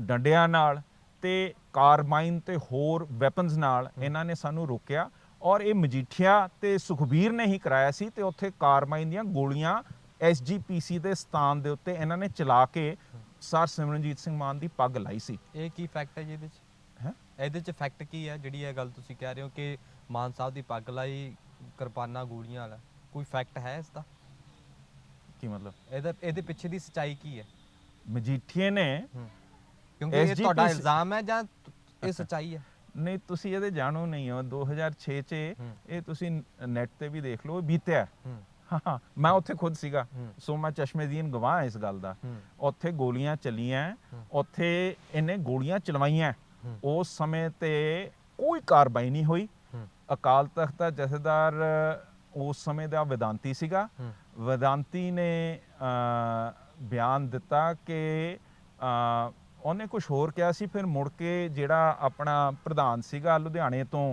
ਡੰਡਿਆਂ ਨਾਲ ਤੇ ਕਾਰਬਾਈਨ ਤੇ ਹੋਰ ਵੈਪਨਸ ਨਾਲ ਇਹਨਾਂ ਨੇ ਸਾਨੂੰ ਰੋਕਿਆ ਔਰ ਇਹ ਮਜੀਠੀਆ ਤੇ ਸੁਖਬੀਰ ਨੇ ਹੀ ਕਰਾਇਆ ਸੀ ਤੇ ਉੱਥੇ ਕਾਰਬਾਈਨ ਦੀਆਂ ਗੋਲੀਆਂ ਐਸਜੀਪੀਸੀ ਦੇ ਸਥਾਨ ਦੇ ਉੱਤੇ ਇਹਨਾਂ ਨੇ ਚਲਾ ਕੇ ਸਰ ਸਿਮਰਨਜੀਤ ਸਿੰਘ ਮਾਨ ਦੀ ਪੱਗ ਲਾਈ ਸੀ। ਇਹ ਕੀ ਫੈਕਟ ਹੈ ਜੀ ਇਹਦੇ 'ਚ? ਹੈ? ਇਹਦੇ 'ਚ ਫੈਕਟ ਕੀ ਹੈ? ਜਿਹੜੀ ਇਹ ਗੱਲ ਤੁਸੀਂ ਕਹਿ ਰਹੇ ਹੋ ਕਿ ਮਾਨ ਸਾਹਿਬ ਦੀ ਪੱਗ ਲਾਈ ਕਿਰਪਾਨਾਂ ਗੋਲੀਆਂ ਵਾਲਾ ਕੋਈ ਫੈਕਟ ਹੈ ਇਸ ਦਾ? ਕੀ ਮਤਲਬ? ਇਹਦਾ ਇਹਦੇ ਪਿੱਛੇ ਦੀ ਸਚਾਈ ਕੀ ਹੈ? ਮਜੀਠੀਏ ਨੇ ਕਿਉਂਕਿ ਇਹ ਤੁਹਾਡਾ ਇਲਜ਼ਾਮ ਹੈ ਜਾਂ ਇਹ ਸਚਾਈ ਹੈ? ਨਹੀਂ ਤੁਸੀਂ ਇਹਦੇ ਜਾਣੋ ਨਹੀਂ ਹੋ। 2006 ਚ। ਇਹ ਤੁਸੀਂ ਨੈਟ ਤੇ ਵੀ ਦੇਖ ਲਓ ਇਹ ਬੀਤਿਆ। ਹੂੰ। ਮੈਂ ਉੱਥੇ ਖੁਦ ਸੀਗਾ। ਸੋ ਮੈਂ ਚਸ਼ਮੇਦੀਨ ਗਵਾਹ ਹਾਂ ਇਸ ਗੱਲ ਦਾ। ਉੱਥੇ ਗੋਲੀਆਂ ਚੱਲੀਆਂ। ਉੱਥੇ ਇਹਨੇ ਗੋਲੀਆਂ ਚਲਵਾਈਆਂ। ਉਸ ਸਮੇਂ ਤੇ ਕੋਈ ਕਾਰਵਾਈ ਨਹੀਂ ਹੋਈ। ਅਕਾਲ ਤਖਤ ਦਾ ਜਥੇਦਾਰ ਉਸ ਸਮੇਂ ਦਾ ਵਿਦਾਂਤੀ ਸੀਗਾ। ਵਿਦਾਂਤੀ ਨੇ ਬਿਆਨ ਦਿੱਤਾ ਕਿ ਉਹਨੇ ਕੁਝ ਹੋਰ ਕਿਹਾ ਸੀ ਫਿਰ ਮੁੜ ਕੇ ਜਿਹੜਾ ਆਪਣਾ ਪ੍ਰਧਾਨ ਸੀਗਾ ਲੁਧਿਆਣੇ ਤੋਂ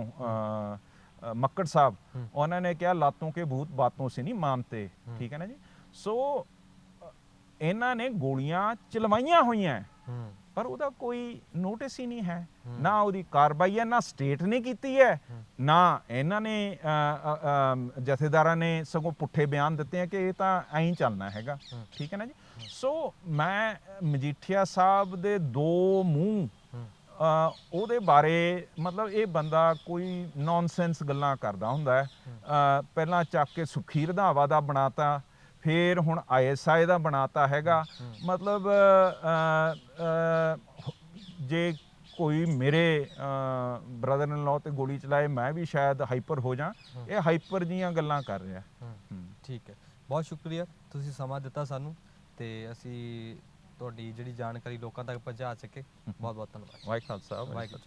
ਮੱਕੜ ਸਾਹਿਬ। ਉਹਨਾਂ ਨੇ ਕਿਹਾ ਲਾਤੋਂ ਕੇ ਭੂਤ ਬਾਤੋਂ ਸੇ ਨਹੀਂ ਮਾਨਤੇ ਠੀਕ ਹੈ ਨਾ ਜੀ ਸੋ ਇਹਨਾਂ ਨੇ ਗੋਲੀਆਂ ਚਲਵਾਈਆਂ ਹੋਈਆਂ ਪਰ ਉਹਦਾ ਕੋਈ ਨੋਟਿਸ ਹੀ ਨਹੀਂ ਹੈ। ਨਾ ਉਹਦੀ ਕਾਰਵਾਈ ਹੈ ਨਾ ਸਟੇਟ ਨੇ ਕੀਤੀ ਹੈ। ਨਾ ਇਹਨਾਂ ਨੇ ਜਥੇਦਾਰਾਂ ਨੇ ਸਗੋਂ ਪੁੱਠੇ ਬਿਆਨ ਦਿੱਤੇ ਆ ਕਿ ਇਹ ਤਾਂ ਐਂ ਚੱਲਣਾ ਹੈਗਾ। ਠੀਕ ਹੈ ਨਾ ਜੀ ਸੋ ਮੈਂ ਮਜੀਠੀਆ ਸਾਹਿਬ ਦੇ ਦੋ ਮੂੰਹ ਅ, ਉਹਦੇ ਬਾਰੇ ਮਤਲਬ ਇਹ ਬੰਦਾ ਕੋਈ ਨੌਨਸੈਂਸ ਗੱਲਾਂ ਕਰਦਾ ਹੁੰਦਾ ਹੈ। ਅ, ਪਹਿਲਾਂ ਚੱਕ ਕੇ ਸੁਖੀ ਰੰਧਾਵਾ ਦਾ ਬਣਾਤਾ ਫਿਰ ਹੁਣ ਆਈਐਸਆਈ ਦਾ ਬਣਾਤਾ ਹੈਗਾ। ਮਤਲਬ ਅ, ਅ, ਜੇ ਕੋਈ ਮੇਰੇ ਬ੍ਰਦਰ ਇਨ ਲਾਅ ਤੇ ਗੋਲੀ ਚਲਾਏ ਮੈਂ ਵੀ ਸ਼ਾਇਦ ਹਾਈਪਰ ਹੋ ਜਾ। ਇਹ ਹਾਈਪਰ ਜੀਆਂ ਗੱਲਾਂ ਕਰ ਰਿਹਾ। ਹੂੰ। ਠੀਕ ਹੈ। ਬਹੁਤ ਸ਼ੁਕਰੀਆ। ਤੁਸੀਂ ਸਮਾਂ ਦਿੱਤਾ ਸਾਨੂੰ। ਤੇ ਅਸੀਂ ਤੁਹਾਡੀ ਜਿਹੜੀ ਜਾਣਕਾਰੀ ਲੋਕਾਂ ਤੱਕ ਪਹੁੰਚਾ ਸਕੇ ਬਹੁਤ ਬਹੁਤ ਧੰਨਵਾਦ। ਵਾਹਿਗੁਰੂ ਖਾਲਸਾ ਵਾਹਿਗੁਰੂ